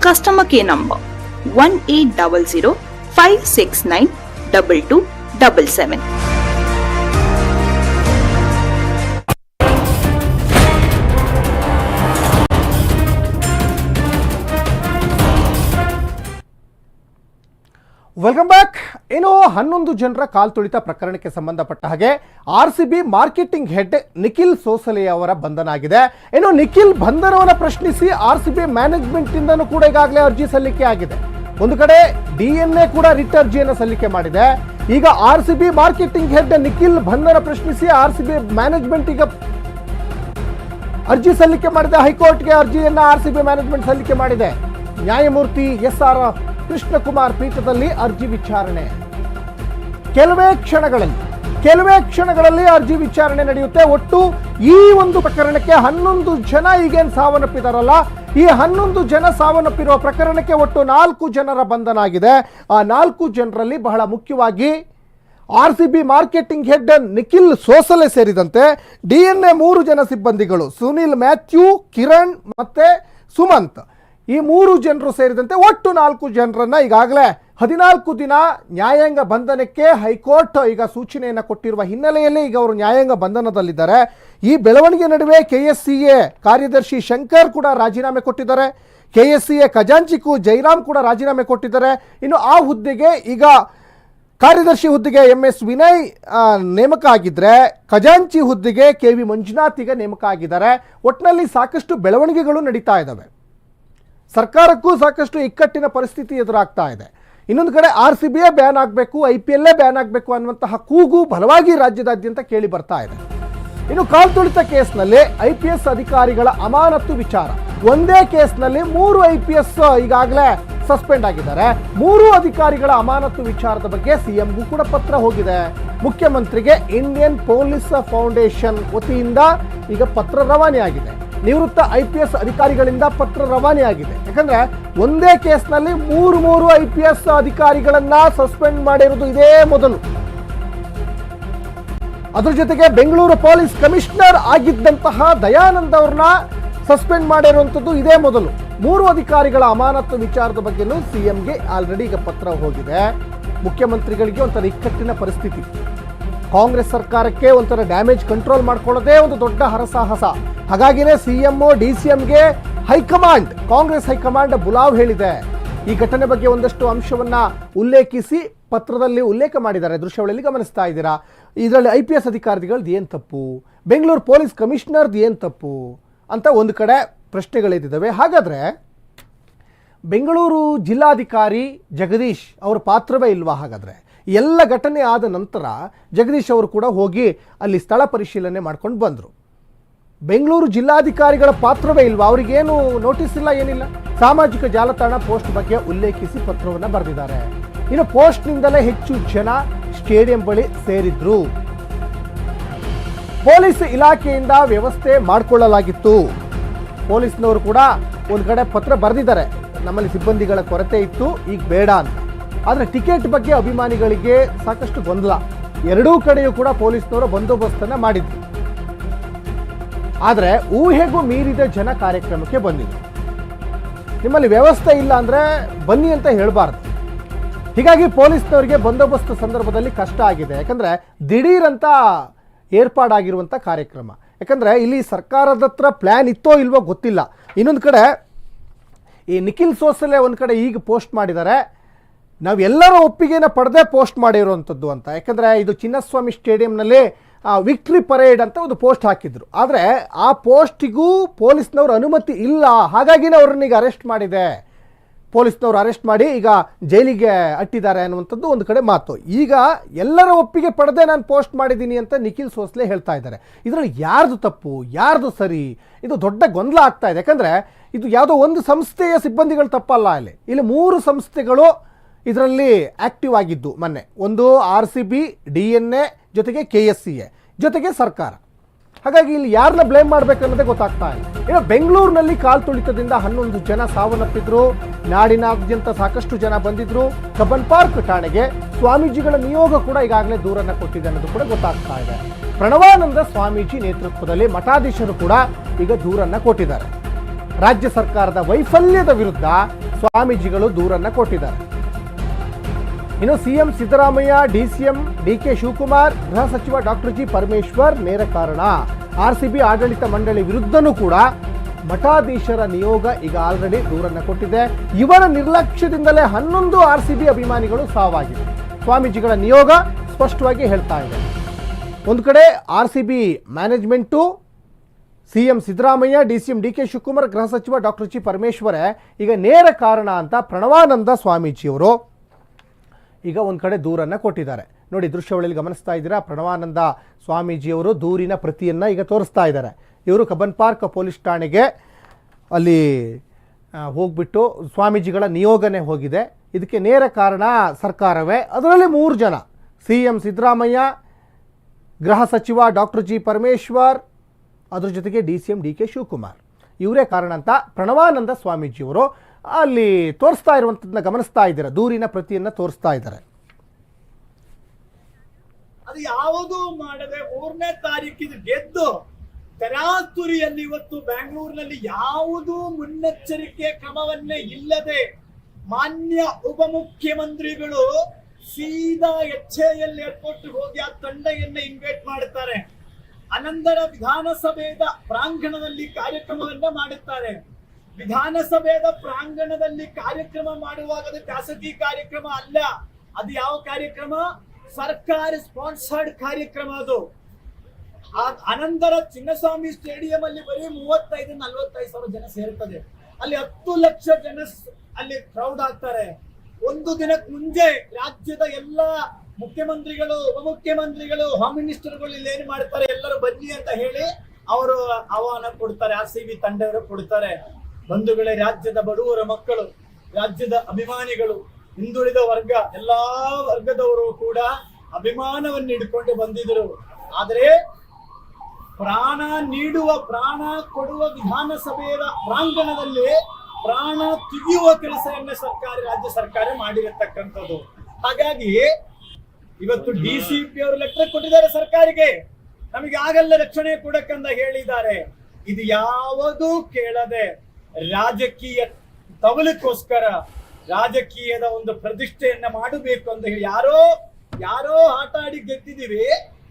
Customer care number 1800 569 2277. Welcome back ಇನ್ನು ಹನ್ನೊಂದು ಜನರ ಕಾಲ್ ತುಳಿತ ಪ್ರಕರಣಕ್ಕೆ ಸಂಬಂಧಪಟ್ಟ ಹಾಗೆ R C B marketing head Nikhil Sosale ಅವರ ಬಂಧನ ಆಗಿದೆ. ಇನ್ನು ನಿಖಿಲ್ ಬಂಧನವನ್ನು ಪ್ರಶ್ನಿಸಿ ಆರ್ ಸಿ ಬಿ ಮ್ಯಾನೇಜ್ಮೆಂಟ್ ಇಂದನೂ ಕೂಡ ಈಗಾಗಲೇ ಅರ್ಜಿ ಸಲ್ಲಿಕೆ ಆಗಿದೆ. ಒಂದು ಕಡೆ ಡಿ ಎನ್ ಎ ಕೂಡ ರಿಟ್ ಅರ್ಜಿಯನ್ನು ಸಲ್ಲಿಕೆ ಮಾಡಿದೆ. ಈಗ R C B marketing head Nikhil ಬಂಧನ ಪ್ರಶ್ನಿಸಿ ಆರ್ ಸಿ ಬಿ ಮ್ಯಾನೇಜ್ಮೆಂಟ್ ಈಗ ಅರ್ಜಿ ಸಲ್ಲಿಕೆ ಮಾಡಿದೆ. ಹೈಕೋರ್ಟ್ಗೆ ಅರ್ಜಿಯನ್ನು ಆರ್ ಸಿ ಬಿ ಮ್ಯಾನೇಜ್ಮೆಂಟ್ ಸಲ್ಲಿಕೆ ಮಾಡಿದೆ. ನ್ಯಾಯಮೂರ್ತಿ ಎಸ್ ಆರ್ ಕೃಷ್ಣಕುಮಾರ್ ಪೀಠದಲ್ಲಿ ಅರ್ಜಿ ವಿಚಾರಣೆ. ಕೆಲವೇ ಕ್ಷಣಗಳಲ್ಲಿ ಕೆಲವೇ ಕ್ಷಣಗಳಲ್ಲಿ ಅರ್ಜಿ ವಿಚಾರಣೆ ನಡೆಯುತ್ತೆ. ಒಟ್ಟು ಈ ಒಂದು ಪ್ರಕರಣಕ್ಕೆ ಹನ್ನೊಂದು ಜನ ಈಗೇನು ಸಾವನ್ನಪ್ಪಿದಾರಲ್ಲ? ಈ ಹನ್ನೊಂದು ಜನ ಸಾವನ್ನಪ್ಪಿರುವ ಪ್ರಕರಣಕ್ಕೆ ಒಟ್ಟು ನಾಲ್ಕು ಜನರ ಬಂಧನ ಆಗಿದೆ. ಆ ನಾಲ್ಕು ಜನರಲ್ಲಿ ಬಹಳ ಮುಖ್ಯವಾಗಿ R C B marketing head Nikhil Sosale ಸೇರಿದಂತೆ ಡಿ ಎನ್ ಎ ಮೂರು ಜನ ಸಿಬ್ಬಂದಿಗಳು ಸುನಿಲ್ ಮ್ಯಾಥ್ಯೂ, ಕಿರಣ್ ಮತ್ತೆ ಸುಮಂತ್. ಈ ಮೂರು ಜನರು ಸೇರಿದಂತೆ ಒಟ್ಟು ನಾಲ್ಕು ಜನರನ್ನ ಈಗಾಗಲೇ ಹದಿನಾಲ್ಕು ದಿನ ನ್ಯಾಯಾಂಗ ಬಂಧನಕ್ಕೆ ಹೈಕೋರ್ಟ್ ಈಗ ಸೂಚನೆಯನ್ನು ಕೊಟ್ಟಿರುವ ಹಿನ್ನೆಲೆಯಲ್ಲಿ ಈಗ ಅವರು ನ್ಯಾಯಾಂಗ ಬಂಧನದಲ್ಲಿದ್ದಾರೆ. ಈ ಬೆಳವಣಿಗೆ ನಡುವೆ ಕೆ ಎಸ್ ಕಾರ್ಯದರ್ಶಿ ಶಂಕರ್ ಕೂಡ ರಾಜೀನಾಮೆ ಕೊಟ್ಟಿದ್ದಾರೆ. ಕೆ ಎಸ್ ಸಿ ಎ ಖಜಾಂಚಿಕು ಜೈರಾಮ್ ಕೂಡ ರಾಜೀನಾಮೆ ಕೊಟ್ಟಿದ್ದಾರೆ. ಇನ್ನು ಆ ಹುದ್ದೆಗೆ ಈಗ ಕಾರ್ಯದರ್ಶಿ ಹುದ್ದೆಗೆ ಎಂ ಎಸ್ ವಿನಯ್ ನೇಮಕ ಆಗಿದ್ರೆ ಖಜಾಂಚಿ ಹುದ್ದೆಗೆ ಕೆ ವಿ ಮಂಜುನಾಥ್ ಈಗ ನೇಮಕ ಆಗಿದ್ದಾರೆ. ಒಟ್ಟಿನಲ್ಲಿ ಸಾಕಷ್ಟು ಬೆಳವಣಿಗೆಗಳು ನಡೀತಾ ಇದ್ದಾವೆ. ಸರ್ಕಾರಕ್ಕೂ ಸಾಕಷ್ಟು ಇಕ್ಕಟ್ಟಿನ ಪರಿಸ್ಥಿತಿ ಎದುರಾಗ್ತಾ ಇದೆ. ಇನ್ನೊಂದು ಕಡೆ ಆರ್ ಸಿ ಬಿಯೇ ಬ್ಯಾನ್ ಆಗಬೇಕು, ಐ ಪಿ ಎಲ್ಲೇ ಬ್ಯಾನ್ ಆಗಬೇಕು ಅನ್ನುವಂತಹ ಕೂಗು ಬಲವಾಗಿ ರಾಜ್ಯದಾದ್ಯಂತ ಕೇಳಿ ಬರ್ತಾ ಇದೆ. ಇನ್ನು ಕಾಲ್ತುಳಿತ ಕೇಸ್ನಲ್ಲಿ ಐ ಪಿ ಎಸ್ ಅಧಿಕಾರಿಗಳ ಅಮಾನತ್ತು ವಿಚಾರ. ಒಂದೇ ಕೇಸ್ನಲ್ಲಿ ಮೂರು ಐ ಪಿ ಎಸ್ ಈಗಾಗಲೇ ಸಸ್ಪೆಂಡ್ ಆಗಿದ್ದಾರೆ. ಮೂರು ಅಧಿಕಾರಿಗಳ ಅಮಾನತ್ತು ವಿಚಾರದ ಬಗ್ಗೆ ಸಿಎಂಗೂ ಕೂಡ ಪತ್ರ ಹೋಗಿದೆ. ಮುಖ್ಯಮಂತ್ರಿಗೆ ಇಂಡಿಯನ್ ಪೊಲೀಸ್ ಫೌಂಡೇಶನ್ ವತಿಯಿಂದ ಈಗ ಪತ್ರ ರವಾನೆ ಆಗಿದೆ ನಿವೃತ್ತ ಐ ಪಿ ಎಸ್ ಅಧಿಕಾರಿಗಳಿಂದ ಪತ್ರ ರವಾನೆಯಾಗಿದೆ. ಯಾಕಂದ್ರೆ ಒಂದೇ ಕೇಸ್ನಲ್ಲಿ ಮೂರು ಮೂರು ಐ ಪಿ ಎಸ್ ಅಧಿಕಾರಿಗಳನ್ನ ಸಸ್ಪೆಂಡ್ ಮಾಡಿರುವುದು ಇದೇ ಮೊದಲು. ಅದ್ರ ಜೊತೆಗೆ ಬೆಂಗಳೂರು ಪೊಲೀಸ್ ಕಮಿಷನರ್ ಆಗಿದ್ದಂತಹ ದಯಾನಂದ್ ಅವ್ರನ್ನ ಸಸ್ಪೆಂಡ್ ಮಾಡಿರುವಂಥದ್ದು ಇದೇ ಮೊದಲು. ಮೂರು ಅಧಿಕಾರಿಗಳ ಅಮಾನತು ವಿಚಾರದ ಬಗ್ಗೆನೂ ಸಿಎಂಗೆ ಆಲ್ರೆಡಿ ಈಗ ಪತ್ರ ಹೋಗಿದೆ. ಮುಖ್ಯಮಂತ್ರಿಗಳಿಗೆ ಒಂಥರ ಇಕ್ಕಟ್ಟಿನ ಪರಿಸ್ಥಿತಿ. ಕಾಂಗ್ರೆಸ್ ಸರ್ಕಾರಕ್ಕೆ ಒಂಥರ ಡ್ಯಾಮೇಜ್ ಕಂಟ್ರೋಲ್ ಮಾಡ್ಕೊಳ್ಳೋದೇ ಒಂದು ದೊಡ್ಡ ಹರಸಾಹಸ. ಹಾಗಾಗಿನೇ C M D C ಎಂಗೆ high command, Congress high command ಬುಲಾವ್ ಹೇಳಿದೆ. ಈ ಘಟನೆ ಬಗ್ಗೆ ಒಂದಷ್ಟು ಅಂಶವನ್ನ ಉಲ್ಲೇಖಿಸಿ ಪತ್ರದಲ್ಲಿ ಉಲ್ಲೇಖ ಮಾಡಿದ್ದಾರೆ. ದೃಶ್ಯಗಳಲ್ಲಿ ಗಮನಿಸ್ತಾ ಇದ್ದೀರಾ? ಇದರಲ್ಲಿ ಐ ಪಿ ಎಸ್ ಅಧಿಕಾರಿಗಳದ್ದು ಏನು ತಪ್ಪು? ಬೆಂಗಳೂರು ಪೊಲೀಸ್ ಕಮಿಷನರ್ದು ಏನು ತಪ್ಪು? ಅಂತ ಒಂದು ಕಡೆ ಪ್ರಶ್ನೆಗಳಿದ್ದಾವೆ ಹಾಗಾದ್ರೆ ಬೆಂಗಳೂರು ಜಿಲ್ಲಾಧಿಕಾರಿ ಜಗದೀಶ್ ಅವರ ಪಾತ್ರವೇ ಇಲ್ವಾ ಹಾಗಾದ್ರೆ? ಎಲ್ಲ ಘಟನೆ ಆದ ನಂತರ ಜಗದೀಶ್ ಅವರು ಕೂಡ ಹೋಗಿ ಅಲ್ಲಿ ಸ್ಥಳ ಪರಿಶೀಲನೆ ಮಾಡ್ಕೊಂಡು ಬಂದರು. ಬೆಂಗಳೂರು ಜಿಲ್ಲಾಧಿಕಾರಿಗಳ ಪಾತ್ರವೇ ಇಲ್ವಾ? ಅವರಿಗೇನು ನೋಟಿಸ್ ಇಲ್ಲ, ಏನಿಲ್ಲ? ಸಾಮಾಜಿಕ ಜಾಲತಾಣ ಪೋಸ್ಟ್ ಬಗ್ಗೆ ಉಲ್ಲೇಖಿಸಿ ಪತ್ರವನ್ನು ಬರೆದಿದ್ದಾರೆ. ಇನ್ನು ಪೋಸ್ಟ್ನಿಂದಲೇ ಹೆಚ್ಚು ಜನ ಸ್ಟೇಡಿಯಂ ಬಳಿ ಸೇರಿದ್ರು. ಪೊಲೀಸ್ ಇಲಾಖೆಯಿಂದ ವ್ಯವಸ್ಥೆ ಮಾಡಿಕೊಳ್ಳಲಾಗಿತ್ತು. ಪೊಲೀಸ್ನವರು ಕೂಡ ಒಂದು ಕಡೆ ಪತ್ರ ಬರೆದಿದ್ದಾರೆ. ನಮ್ಮಲ್ಲಿ ಸಿಬ್ಬಂದಿಗಳ ಕೊರತೆ ಇತ್ತು, ಈಗ ಬೇಡ ಅಂತ. ಆದರೆ ಟಿಕೆಟ್ ಬಗ್ಗೆ ಅಭಿಮಾನಿಗಳಿಗೆ ಸಾಕಷ್ಟು ಗೊಂದಲ. ಎರಡೂ ಕಡೆಯೂ ಕೂಡ ಪೊಲೀಸ್ನವರು ಬಂದೋಬಸ್ತನ್ನು ಮಾಡಿದ್ರು. ಆದರೆ ಊಹೆಗೂ ಮೀರಿದ ಜನ ಕಾರ್ಯಕ್ರಮಕ್ಕೆ ಬಂದಿದ್ರು. ನಿಮ್ಮಲ್ಲಿ ವ್ಯವಸ್ಥೆ ಇಲ್ಲ ಅಂದರೆ ಬನ್ನಿ ಅಂತ ಹೇಳಬಾರ್ದು. ಹೀಗಾಗಿ ಪೊಲೀಸ್ನವರಿಗೆ ಬಂದೋಬಸ್ತ್ ಸಂದರ್ಭದಲ್ಲಿ ಕಷ್ಟ ಆಗಿದೆ. ಯಾಕಂದರೆ ದಿಢೀರಂತ ಏರ್ಪಾಡಾಗಿರುವಂಥ ಕಾರ್ಯಕ್ರಮ. ಯಾಕಂದರೆ ಇಲ್ಲಿ ಸರ್ಕಾರದ ಹತ್ರ ಪ್ಲ್ಯಾನ್ ಇತ್ತೋ ಇಲ್ವೋ ಗೊತ್ತಿಲ್ಲ. ಇನ್ನೊಂದು ಕಡೆ ಈ ನಿಖಿಲ್ ಸೋಸಲೆ ಒಂದು ಕಡೆ ಈಗ ಪೋಸ್ಟ್ ಮಾಡಿದ್ದಾರೆ. ನಾವೆಲ್ಲರ ಒಪ್ಪಿಗೆನ ಪಡೆದೇ ಪೋಸ್ಟ್ ಮಾಡಿರುವಂಥದ್ದು ಅಂತ. ಯಾಕಂದರೆ ಇದು ಚಿನ್ನಸ್ವಾಮಿ ಸ್ಟೇಡಿಯಂನಲ್ಲಿ ವಿಕ್ಟ್ರಿ ಪರೇಡ್ ಅಂತ ಒಂದು ಪೋಸ್ಟ್ ಹಾಕಿದ್ರು. ಆದರೆ ಆ ಪೋಸ್ಟಿಗೂ ಪೊಲೀಸ್ನವ್ರ ಅನುಮತಿ ಇಲ್ಲ. ಹಾಗಾಗಿನೇ ಅವ್ರನ್ನ ಈಗ ಅರೆಸ್ಟ್ ಮಾಡಿದೆ. ಪೊಲೀಸ್ನವ್ರು ಅರೆಸ್ಟ್ ಮಾಡಿ ಈಗ ಜೈಲಿಗೆ ಅಟ್ಟಿದ್ದಾರೆ ಅನ್ನುವಂಥದ್ದು ಒಂದು ಕಡೆ ಮಾತು. ಈಗ ಎಲ್ಲರ ಒಪ್ಪಿಗೆ ಪಡೆದೇ ನಾನು ಪೋಸ್ಟ್ ಮಾಡಿದ್ದೀನಿ ಅಂತ ನಿಖಿಲ್ ಸೋಸ್ಲೆ ಹೇಳ್ತಾ ಇದ್ದಾರೆ. ಇದರಲ್ಲಿ ಯಾರ್ದು ತಪ್ಪು? ಯಾರ್ದು ಸರಿ? ಇದು ದೊಡ್ಡ ಗೊಂದಲ ಆಗ್ತಾ ಇದೆ. ಯಾಕಂದರೆ ಇದು ಯಾವುದೋ ಒಂದು ಸಂಸ್ಥೆಯ ಸಿಬ್ಬಂದಿಗಳು ತಪ್ಪಲ್ಲ ಅಲ್ಲಿ. ಇಲ್ಲಿ ಮೂರು ಸಂಸ್ಥೆಗಳು ಇದರಲ್ಲಿ ಆಕ್ಟಿವ್ ಆಗಿದ್ದು ಮೊನ್ನೆ. ಒಂದು R C B, D N A ಜೊತೆಗೆ ಕೆ ಎಸ್ ಸಿ ಎ ಜೊತೆಗೆ ಸರ್ಕಾರ. ಹಾಗಾಗಿ ಇಲ್ಲಿ ಯಾರನ್ನ ಬ್ಲೇಮ್ ಮಾಡಬೇಕು ಅನ್ನೋದೇ ಗೊತ್ತಾಗ್ತಾ ಇಲ್ಲ. ಇನ್ನು ಬೆಂಗಳೂರಿನಲ್ಲಿ ಕಾಲ್ ತುಳಿತದಿಂದ ಹನ್ನೊಂದು ಜನ ಸಾವನ್ನಪ್ಪಿದ್ರು. ನಾಡಿನಾದ್ಯಂತ ಸಾಕಷ್ಟು ಜನ ಬಂದಿದ್ರು. ಕಬ್ಬನ್ ಪಾರ್ಕ್ ಠಾಣೆಗೆ ಸ್ವಾಮೀಜಿಗಳ ನಿಯೋಗ ಕೂಡ ಈಗಾಗಲೇ ದೂರನ್ನ ಕೊಟ್ಟಿದೆ ಅನ್ನೋದು ಕೂಡ ಗೊತ್ತಾಗ್ತಾ ಇದೆ. ಪ್ರಣವಾನಂದ ಸ್ವಾಮೀಜಿ ನೇತೃತ್ವದಲ್ಲಿ ಮಠಾಧೀಶರು ಕೂಡ ಈಗ ದೂರನ್ನ ಕೊಟ್ಟಿದ್ದಾರೆ. ರಾಜ್ಯ ಸರ್ಕಾರದ ವೈಫಲ್ಯದ ವಿರುದ್ಧ ಸ್ವಾಮೀಜಿಗಳು ದೂರನ್ನ ಕೊಟ್ಟಿದ್ದಾರೆ. ಇನ್ನು CM Siddaramaiah DCM DK Shivakumar, ಗೃಹ ಸಚಿವ ಡಾಕ್ಟರ್ ಜಿ ಪರಮೇಶ್ವರ್ ನೇರ ಕಾರಣ. ಆರ್ಸಿಬಿ ಆಡಳಿತ ಮಂಡಳಿ ವಿರುದ್ಧನೂ ಕೂಡ ಮಠಾಧೀಶರ ನಿಯೋಗ ಈಗ ಆಲ್ರೆಡಿ ದೂರನ್ನು ಕೊಟ್ಟಿದೆ. ಇವರ ನಿರ್ಲಕ್ಷ್ಯದಿಂದಲೇ ಹನ್ನೊಂದು ಆರ್ಸಿಬಿ ಅಭಿಮಾನಿಗಳು ಸಾವಾಗಿದೆ ಸ್ವಾಮೀಜಿಗಳ ನಿಯೋಗ ಸ್ಪಷ್ಟವಾಗಿ ಹೇಳ್ತಾ ಇದೆ. ಒಂದು ಕಡೆ R C B management, C M Siddaramaiah, D C K Shivakumar, ಗೃಹ ಸಚಿವ ಡಾಕ್ಟರ್ ಜಿ ಪರಮೇಶ್ವರೇ ಈಗ ನೇರ ಕಾರಣ ಅಂತ ಪ್ರಣವಾನಂದ ಸ್ವಾಮೀಜಿಯವರು ಈಗ ಒಂದು ಕಡೆ ದೂರನ್ನು ಕೊಟ್ಟಿದ್ದಾರೆ. ನೋಡಿ ದೃಶ್ಯವಳಿಯಲ್ಲಿ ಗಮನಿಸ್ತಾ ಇದ್ದೀರಾ, ಪ್ರಣವಾನಂದ ಸ್ವಾಮೀಜಿಯವರು ದೂರಿನ ಪ್ರತಿಯನ್ನು ಈಗ ತೋರಿಸ್ತಾ ಇದ್ದಾರೆ. ಇವರು ಕಬ್ಬನ್ ಪಾರ್ಕ್ ಪೊಲೀಸ್ ಠಾಣೆಗೆ ಅಲ್ಲಿ ಹೋಗ್ಬಿಟ್ಟು ಸ್ವಾಮೀಜಿಗಳ ನಿಯೋಗನೆ ಹೋಗಿದೆ. ಇದಕ್ಕೆ ನೇರ ಕಾರಣ ಸರ್ಕಾರವೇ. ಅದರಲ್ಲಿ ಮೂರು ಜನ, ಸಿ ಎಂ ಸಿದ್ದರಾಮಯ್ಯ, ಗೃಹ ಸಚಿವ ಡಾಕ್ಟರ್ ಜಿ ಪರಮೇಶ್ವರ್, ಅದ್ರ ಜೊತೆಗೆ D C M D K Shivakumar. ಇವರೇ ಕಾರಣ ಅಂತ ಪ್ರಣವಾನಂದ ಸ್ವಾಮೀಜಿಯವರು ಅಲ್ಲಿ ತೋರಿಸ್ತಾ ಇರುವಂಥದ್ದನ್ನ ಗಮನಿಸ್ತಾ ಇದ್ದಾರೆ? ದೂರಿನ ಪ್ರತಿಯನ್ನು ತೋರಿಸ್ತಾ ಇದ್ದಾರೆ. ಅದು ಯಾವುದು ಮಾಡದೆ ಮೂರನೇ ತಾರೀಕಿದ ಗೆದ್ದು ತರಾತುರಿಯಲ್ಲಿ ಇವತ್ತು ಬ್ಯಾಂಗ್ಳೂರಿನಲ್ಲಿ ಯಾವುದೂ ಮುನ್ನೆಚ್ಚರಿಕೆ ಕ್ರಮವನ್ನೇ ಇಲ್ಲದೆ ಮಾನ್ಯ ಉಪಮುಖ್ಯಮಂತ್ರಿಗಳು ಸೀದಾ ಎಚ್ ಎಲ್ ಏರ್ಪೋರ್ಟ್ ಹೋಗಿ ಆ ತಂಡೆಯನ್ನ ಇನ್ವೈಟ್ ಮಾಡುತ್ತಾರೆ. ಅನಂತರ ವಿಧಾನಸಭೆಯ ಪ್ರಾಂಗಣದಲ್ಲಿ ಕಾರ್ಯಕ್ರಮವನ್ನ ಮಾಡುತ್ತಾರೆ. ವಿಧಾನಸಭೆಯ ಪ್ರಾಂಗಣದಲ್ಲಿ ಕಾರ್ಯಕ್ರಮ ಮಾಡುವಾಗ ಅದು ಖಾಸಗಿ ಕಾರ್ಯಕ್ರಮ ಅಲ್ಲ. ಅದು ಯಾವ ಕಾರ್ಯಕ್ರಮ? ಸರ್ಕಾರ ಸ್ಪಾನ್ಸರ್ಡ್ ಕಾರ್ಯಕ್ರಮ ಅದು. ಅನಂತರ ಚಿನ್ನಸ್ವಾಮಿ ಸ್ಟೇಡಿಯಂ ಅಲ್ಲಿ ಬರೀ ಮೂವತ್ತೈದು ನಲ್ವತ್ತೈದು ಸಾವಿರ ಜನ ಸೇರ್ತದೆ. ಅಲ್ಲಿ ಹತ್ತು ಲಕ್ಷ ಜನ ಅಲ್ಲಿ ಕ್ರೌಡ್ ಆಗ್ತಾರೆ. ಒಂದು ದಿನಕ್ಕೆ ಮುಂಚೆ ರಾಜ್ಯದ ಎಲ್ಲ ಮುಖ್ಯಮಂತ್ರಿಗಳು, ಉಪಮುಖ್ಯಮಂತ್ರಿಗಳು ಹೋಮ್ ಮಿನಿಸ್ಟರ್ಗಳು ಇಲ್ಲಿ ಏನ್ ಮಾಡ್ತಾರೆ? ಎಲ್ಲರೂ ಬನ್ನಿ ಅಂತ ಹೇಳಿ ಅವರು ಆಹ್ವಾನ ಕೊಡ್ತಾರೆ ಆರ್ ಸಿ ಬಿ ತಂಡವರು ಕೊಡ್ತಾರೆ. ಬಂಧುಗಳೇ, ರಾಜ್ಯದ ಬಡವರ ಮಕ್ಕಳು, ರಾಜ್ಯದ ಅಭಿಮಾನಿಗಳು, ಹಿಂದುಳಿದ ವರ್ಗ, ಎಲ್ಲಾ ವರ್ಗದವರು ಕೂಡ ಅಭಿಮಾನವನ್ನು ಇಟ್ಕೊಂಡು ಬಂದಿದ್ರು ಆದರೆ ಪ್ರಾಣ ನೀಡುವ, ಪ್ರಾಣ ಕೊಡುವ ವಿಧಾನಸಭೆಯ ಪ್ರಾಂಗಣದಲ್ಲಿ ಪ್ರಾಣ ತಿಗಿಯುವ ಕೆಲಸವನ್ನ ಸರ್ಕಾರ, ರಾಜ್ಯ ಸರ್ಕಾರ ಮಾಡಿರತಕ್ಕಂಥದ್ದು. ಹಾಗಾಗಿ ಇವತ್ತು ಡಿ ಸಿ ಪಿ ಅವರು ಲೆಟರ್ ಕೊಟ್ಟಿದ್ದಾರೆ ಸರ್ಕಾರಿಗೆ. ನಮಗೆ ಆಗಲ್ಲ ರಕ್ಷಣೆ ಕೊಡಕ್ಕಂತ ಹೇಳಿದ್ದಾರೆ. ಇದು ಯಾವುದೂ ಕೇಳದೆ ರಾಜಕೀಯ ತವಲಕ್ಕೋಸ್ಕರ ರಾಜಕೀಯದ ಒಂದು ಪ್ರತಿಷ್ಠೆಯನ್ನ ಮಾಡಬೇಕು ಅಂತ ಹೇಳಿ ಯಾರೋ ಯಾರೋ ಆಟ ಆಡಿ ಗೆದ್ದಿದ್ದೀವಿ,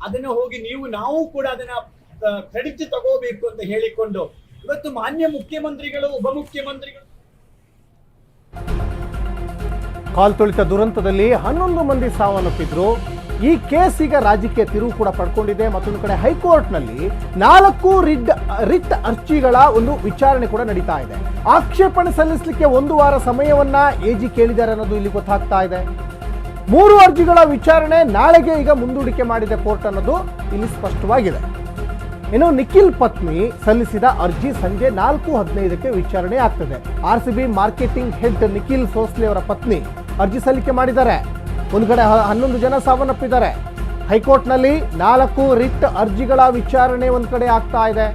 ಅದನ್ನ ಹೋಗಿ ನೀವು, ನಾವು ಕೂಡ ಅದನ್ನ ಕ್ರೆಡಿಟ್ ತಗೋಬೇಕು ಅಂತ ಹೇಳಿಕೊಂಡು ಇವತ್ತು ಮಾನ್ಯ ಮುಖ್ಯಮಂತ್ರಿಗಳು ಉಪಮುಖ್ಯಮಂತ್ರಿಗಳು ಕಾಲ್ತುಳಿತ ದುರಂತದಲ್ಲಿ ಹನ್ನೊಂದು ಮಂದಿ ಸಾವನ್ನಪ್ಪಿದ್ರು. ಈ ಕೇಸ್ ಈಗ ರಾಜ್ಯಕ್ಕೆ ತಿರುವು ಕೂಡ ಪಡ್ಕೊಂಡಿದೆ ಮತ್ತೊಂದು ಕಡೆ ಹೈಕೋರ್ಟ್ನಲ್ಲಿ ನಾಲ್ಕು ರಿಡ್ ರಿಟ್ ಅರ್ಜಿಗಳ ಒಂದು ವಿಚಾರಣೆ ಕೂಡ ನಡೀತಾ ಇದೆ. ಆಕ್ಷೇಪಣೆ ಸಲ್ಲಿಸಲಿಕ್ಕೆ ಒಂದು ವಾರ ಸಮಯವನ್ನ ಎಜಿ ಕೇಳಿದ್ದಾರೆ ಅನ್ನೋದು ಇಲ್ಲಿ ಗೊತ್ತಾಗ್ತಾ ಇದೆ. ಮೂರು ಅರ್ಜಿಗಳ ವಿಚಾರಣೆ ನಾಳೆಗೆ ಈಗ ಮುಂದೂಡಿಕೆ ಮಾಡಿದೆ ಕೋರ್ಟ್ ಅನ್ನೋದು ಇಲ್ಲಿ ಸ್ಪಷ್ಟವಾಗಿದೆ. ಇನ್ನು ನಿಖಿಲ್ ಪತ್ನಿ ಸಲ್ಲಿಸಿದ ಅರ್ಜಿ ಸಂಜೆ ನಾಲ್ಕು ಹದಿನೈದಕ್ಕೆ ವಿಚಾರಣೆ ಆಗ್ತದೆ. R C B marketing head Nikhil Sosale ಅವರ ಪತ್ನಿ ಅರ್ಜಿ ಸಲ್ಲಿಕೆ ಮಾಡಿದ್ದಾರೆ. ಒಂದು ಕಡೆ ಹನ್ನೊಂದು ಜನ ಸಾವನ್ನಪ್ಪಿದ್ದಾರೆ. ಹೈಕೋರ್ಟ್ನಲ್ಲಿ ನಾಲ್ಕು ರಿಟ್ ಅರ್ಜಿಗಳ ವಿಚಾರಣೆ ಒಂದು ಕಡೆ ಆಗ್ತಾ ಇದೆ.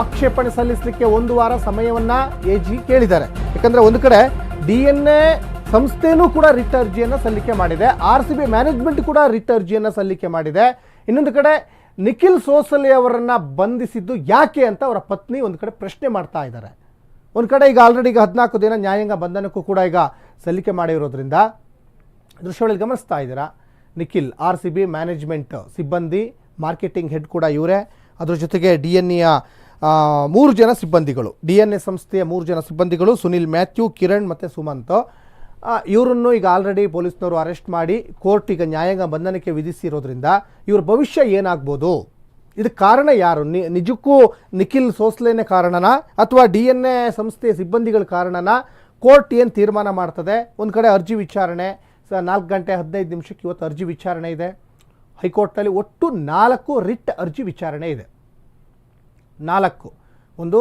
ಆಕ್ಷೇಪಣೆ ಸಲ್ಲಿಸಲಿಕ್ಕೆ ಒಂದು ವಾರ ಸಮಯವನ್ನ ಎಜಿ ಕೇಳಿದ್ದಾರೆ. ಯಾಕಂದ್ರೆ ಒಂದು ಕಡೆ ಡಿ ಎನ್ ಎ ಸಂಸ್ಥೆನೂ ಕೂಡ ರಿಟ್ ಅರ್ಜಿಯನ್ನು ಸಲ್ಲಿಕೆ ಮಾಡಿದೆ. ಆರ್ ಸಿ ಬಿ ಮ್ಯಾನೇಜ್ಮೆಂಟ್ ಕೂಡ ರಿಟ್ ಅರ್ಜಿಯನ್ನು ಸಲ್ಲಿಕೆ ಮಾಡಿದೆ. ಇನ್ನೊಂದು ಕಡೆ ನಿಖಿಲ್ ಸೋಸಲೆ ಅವರನ್ನ ಬಂಧಿಸಿದ್ದು ಯಾಕೆ ಅಂತ ಅವರ ಪತ್ನಿ ಒಂದು ಕಡೆ ಪ್ರಶ್ನೆ ಮಾಡ್ತಾ ಇದ್ದಾರೆ. ಒಂದು ಕಡೆ ಈಗ ಆಲ್ರೆಡಿ ಈಗ ಹದಿನಾಲ್ಕು ದಿನ ನ್ಯಾಯಾಂಗ ಬಂಧನಕ್ಕೂ ಕೂಡ ಈಗ ಸಲ್ಲಿಕೆ ಮಾಡಿರೋದ್ರಿಂದ ದೃಶ್ಯಗಳಲ್ಲಿ ಗಮನಿಸ್ತಾ ಇದ್ದೀರಾ? Nikhil R C B management ಸಿಬ್ಬಂದಿ ಮಾರ್ಕೆಟಿಂಗ್ ಹೆಡ್ ಕೂಡ ಇವರೇ. ಅದರ ಜೊತೆಗೆ ಡಿ ಎನ್ ಎಯ ಮೂರು ಜನ ಸಿಬ್ಬಂದಿಗಳು. ಡಿ ಎನ್ ಎ ಸಂಸ್ಥೆಯ ಮೂರು ಜನ ಸಿಬ್ಬಂದಿಗಳು ಸುನಿಲ್ ಮ್ಯಾಥ್ಯೂ, ಕಿರಣ್ ಮತ್ತು ಸುಮಂತ್. ಇವರನ್ನು ಈಗ ಆಲ್ರೆಡಿ ಪೊಲೀಸ್ನವರು ಅರೆಸ್ಟ್ ಮಾಡಿ ಕೋರ್ಟ್ ಈಗ ನ್ಯಾಯಾಂಗ ಬಂಧನಕ್ಕೆ ವಿಧಿಸಿರೋದ್ರಿಂದ ಇವ್ರ ಭವಿಷ್ಯ ಏನಾಗ್ಬೋದು? ಇದಕ್ಕೆ ಕಾರಣ ಯಾರು? ನಿಜಕ್ಕೂ ನಿಖಿಲ್ ಸೋಸ್ಲೇನೆ ಕಾರಣನಾ? ಅಥವಾ ಡಿ ಎನ್ ಎ ಸಂಸ್ಥೆಯ ಸಿಬ್ಬಂದಿಗಳ ಕಾರಣನಾ? ಕೋರ್ಟ್ ಏನು ತೀರ್ಮಾನ ಮಾಡ್ತದೆ? ಒಂದು ಕಡೆ ಅರ್ಜಿ ವಿಚಾರಣೆ ಸ ನಾಲ್ಕು ಗಂಟೆ ಹದಿನೈದು ನಿಮಿಷಕ್ಕೆ ಇವತ್ತು ಅರ್ಜಿ ವಿಚಾರಣೆ ಇದೆ. ಹೈಕೋರ್ಟ್ನಲ್ಲಿ ಒಟ್ಟು ನಾಲ್ಕು ರಿಟ್ ಅರ್ಜಿ ವಿಚಾರಣೆ ಇದೆ. ನಾಲ್ಕು. ಒಂದು,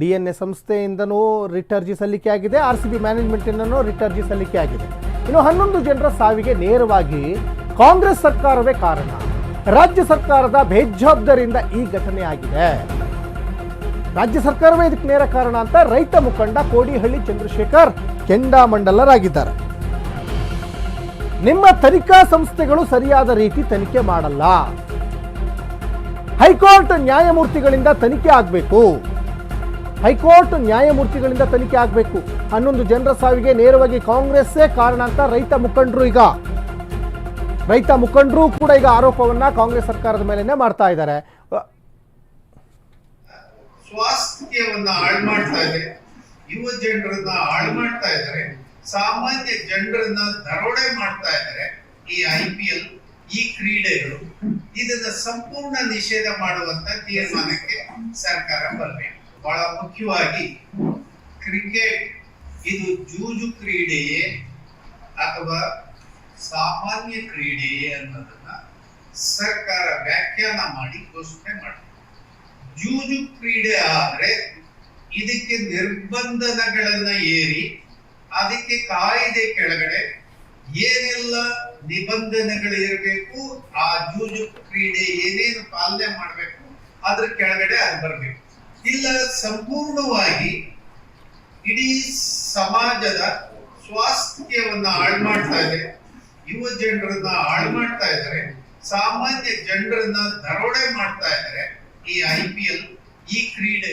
ಡಿ ಎನ್ ಎ ಸಂಸ್ಥೆಯಿಂದನೂ ರಿಟ್ ಅರ್ಜಿ ಸಲ್ಲಿಕೆ ಆಗಿದೆ, ಆರ್ ಸಿ ಬಿ ಮ್ಯಾನೇಜ್ಮೆಂಟಿಂದನೂ ರಿಟ್ ಅರ್ಜಿ ಸಲ್ಲಿಕೆ ಆಗಿದೆ. ಇನ್ನು ಹನ್ನೊಂದು ಜನರ ಸಾವಿಗೆ ನೇರವಾಗಿ ಕಾಂಗ್ರೆಸ್ ಸರ್ಕಾರವೇ ಕಾರಣ. ರಾಜ್ಯ ಸರ್ಕಾರದ ಬೇಜವಾಬ್ದಾರಿಯಿಂದ ಈ ಘಟನೆ ಆಗಿದೆ. ರಾಜ್ಯ ಸರ್ಕಾರವೇ ಇದಕ್ಕೆ ನೇರ ಕಾರಣ ಅಂತ ರೈತ ಮುಖಂಡ ಕೋಡಿಹಳ್ಳಿ ಚಂದ್ರಶೇಖರ್ ಕೆಂಡಾಮಂಡಲರಾಗಿದ್ದಾರೆ. ನಿಮ್ಮ ತನಿಖಾ ಸಂಸ್ಥೆಗಳು ಸರಿಯಾದ ರೀತಿ ತನಿಖೆ ಮಾಡಲ್ಲ. ಹೈಕೋರ್ಟ್ ನ್ಯಾಯಮೂರ್ತಿಗಳಿಂದ ತನಿಖೆ ಆಗಬೇಕು. ಹೈಕೋರ್ಟ್ ನ್ಯಾಯಮೂರ್ತಿಗಳಿಂದ ತನಿಖೆ ಆಗಬೇಕು. ಹನ್ನೊಂದು ಜನರ ಸಾವಿಗೆ ನೇರವಾಗಿ ಕಾಂಗ್ರೆಸ್ಸೇ ಕಾರಣ ಅಂತ ರೈತ ಮುಖಂಡರು ಈಗ. ರೈತ ಮುಖಂಡರು ಕೂಡ ಈಗ ಆರೋಪವನ್ನ ಕಾಂಗ್ರೆಸ್ ಸರ್ಕಾರದ ಮೇಲೆ ಮಾಡ್ತಾ ಇದ್ದಾರೆ. ಸ್ವಾಸ್ಥ್ಯವನ್ನ ಹಾಳು ಮಾಡ್ತಾ ಇದೆ. ಯುವ ಜನರನ್ನ ಹಾಳು ಮಾಡ್ತಾ ಇದ್ದಾರೆ. ಸಾಮಾನ್ಯ ಜನರನ್ನ ದರೋಡೆ ಮಾಡ್ತಾ ಇದ್ದಾರೆ ಈ ಐ ಪಿ ಎಲ್ ಈ ಕ್ರೀಡೆಗಳು. ಇದನ್ನ ಸಂಪೂರ್ಣ ನಿಷೇಧ ಮಾಡುವಂತ ತೀರ್ಮಾನಕ್ಕೆ ಸರ್ಕಾರ ಬರಬೇಕು. ಬಹಳ ಮುಖ್ಯವಾಗಿ ಕ್ರಿಕೆಟ್, ಇದು ಜೂಜು ಕ್ರೀಡೆಯೇ ಅಥವಾ ಸಾಮಾನ್ಯ ಕ್ರೀಡೆಯೇ ಅನ್ನೋದನ್ನ ಸರ್ಕಾರ ವ್ಯಾಖ್ಯಾನ ಮಾಡಿ ಘೋಷಣೆ ಮಾಡಬೇಕು ಜೂಜು ಕ್ರೀಡೆ ಆದ್ರೆ ಇದಕ್ಕೆ ನಿರ್ಬಂಧನಗಳನ್ನ ಏರಿ ಅದಕ್ಕೆ ಕಾಯ್ದೆ ಕೆಳಗಡೆ ಏನೆಲ್ಲ ನಿಬಂಧನೆಗಳು ಇರಬೇಕು ಆ ಜೂಜು ಕ್ರೀಡೆ ಏನೇನು ಪಾಲನೆ ಮಾಡಬೇಕು ಅದ್ರ ಕೆಳಗಡೆ ಅದು ಬರಬೇಕು. ಇಲ್ಲ, ಸಂಪೂರ್ಣವಾಗಿ ಇಡೀ ಸಮಾಜದ ಸ್ವಾಸ್ಥ್ಯವನ್ನ ಹಾಳು ಮಾಡ್ತಾ ಇದೆ, ಯುವ ಜನರನ್ನ ಹಾಳು ಮಾಡ್ತಾ ಇದ್ದಾರೆ, ಸಾಮಾನ್ಯ ಜನರನ್ನ ದರೋಡೆ ಮಾಡ್ತಾ ಇದ್ದಾರೆ ಈ ಐ ಪಿ ಎಲ್ ಈ ಕ್ರೀಡೆ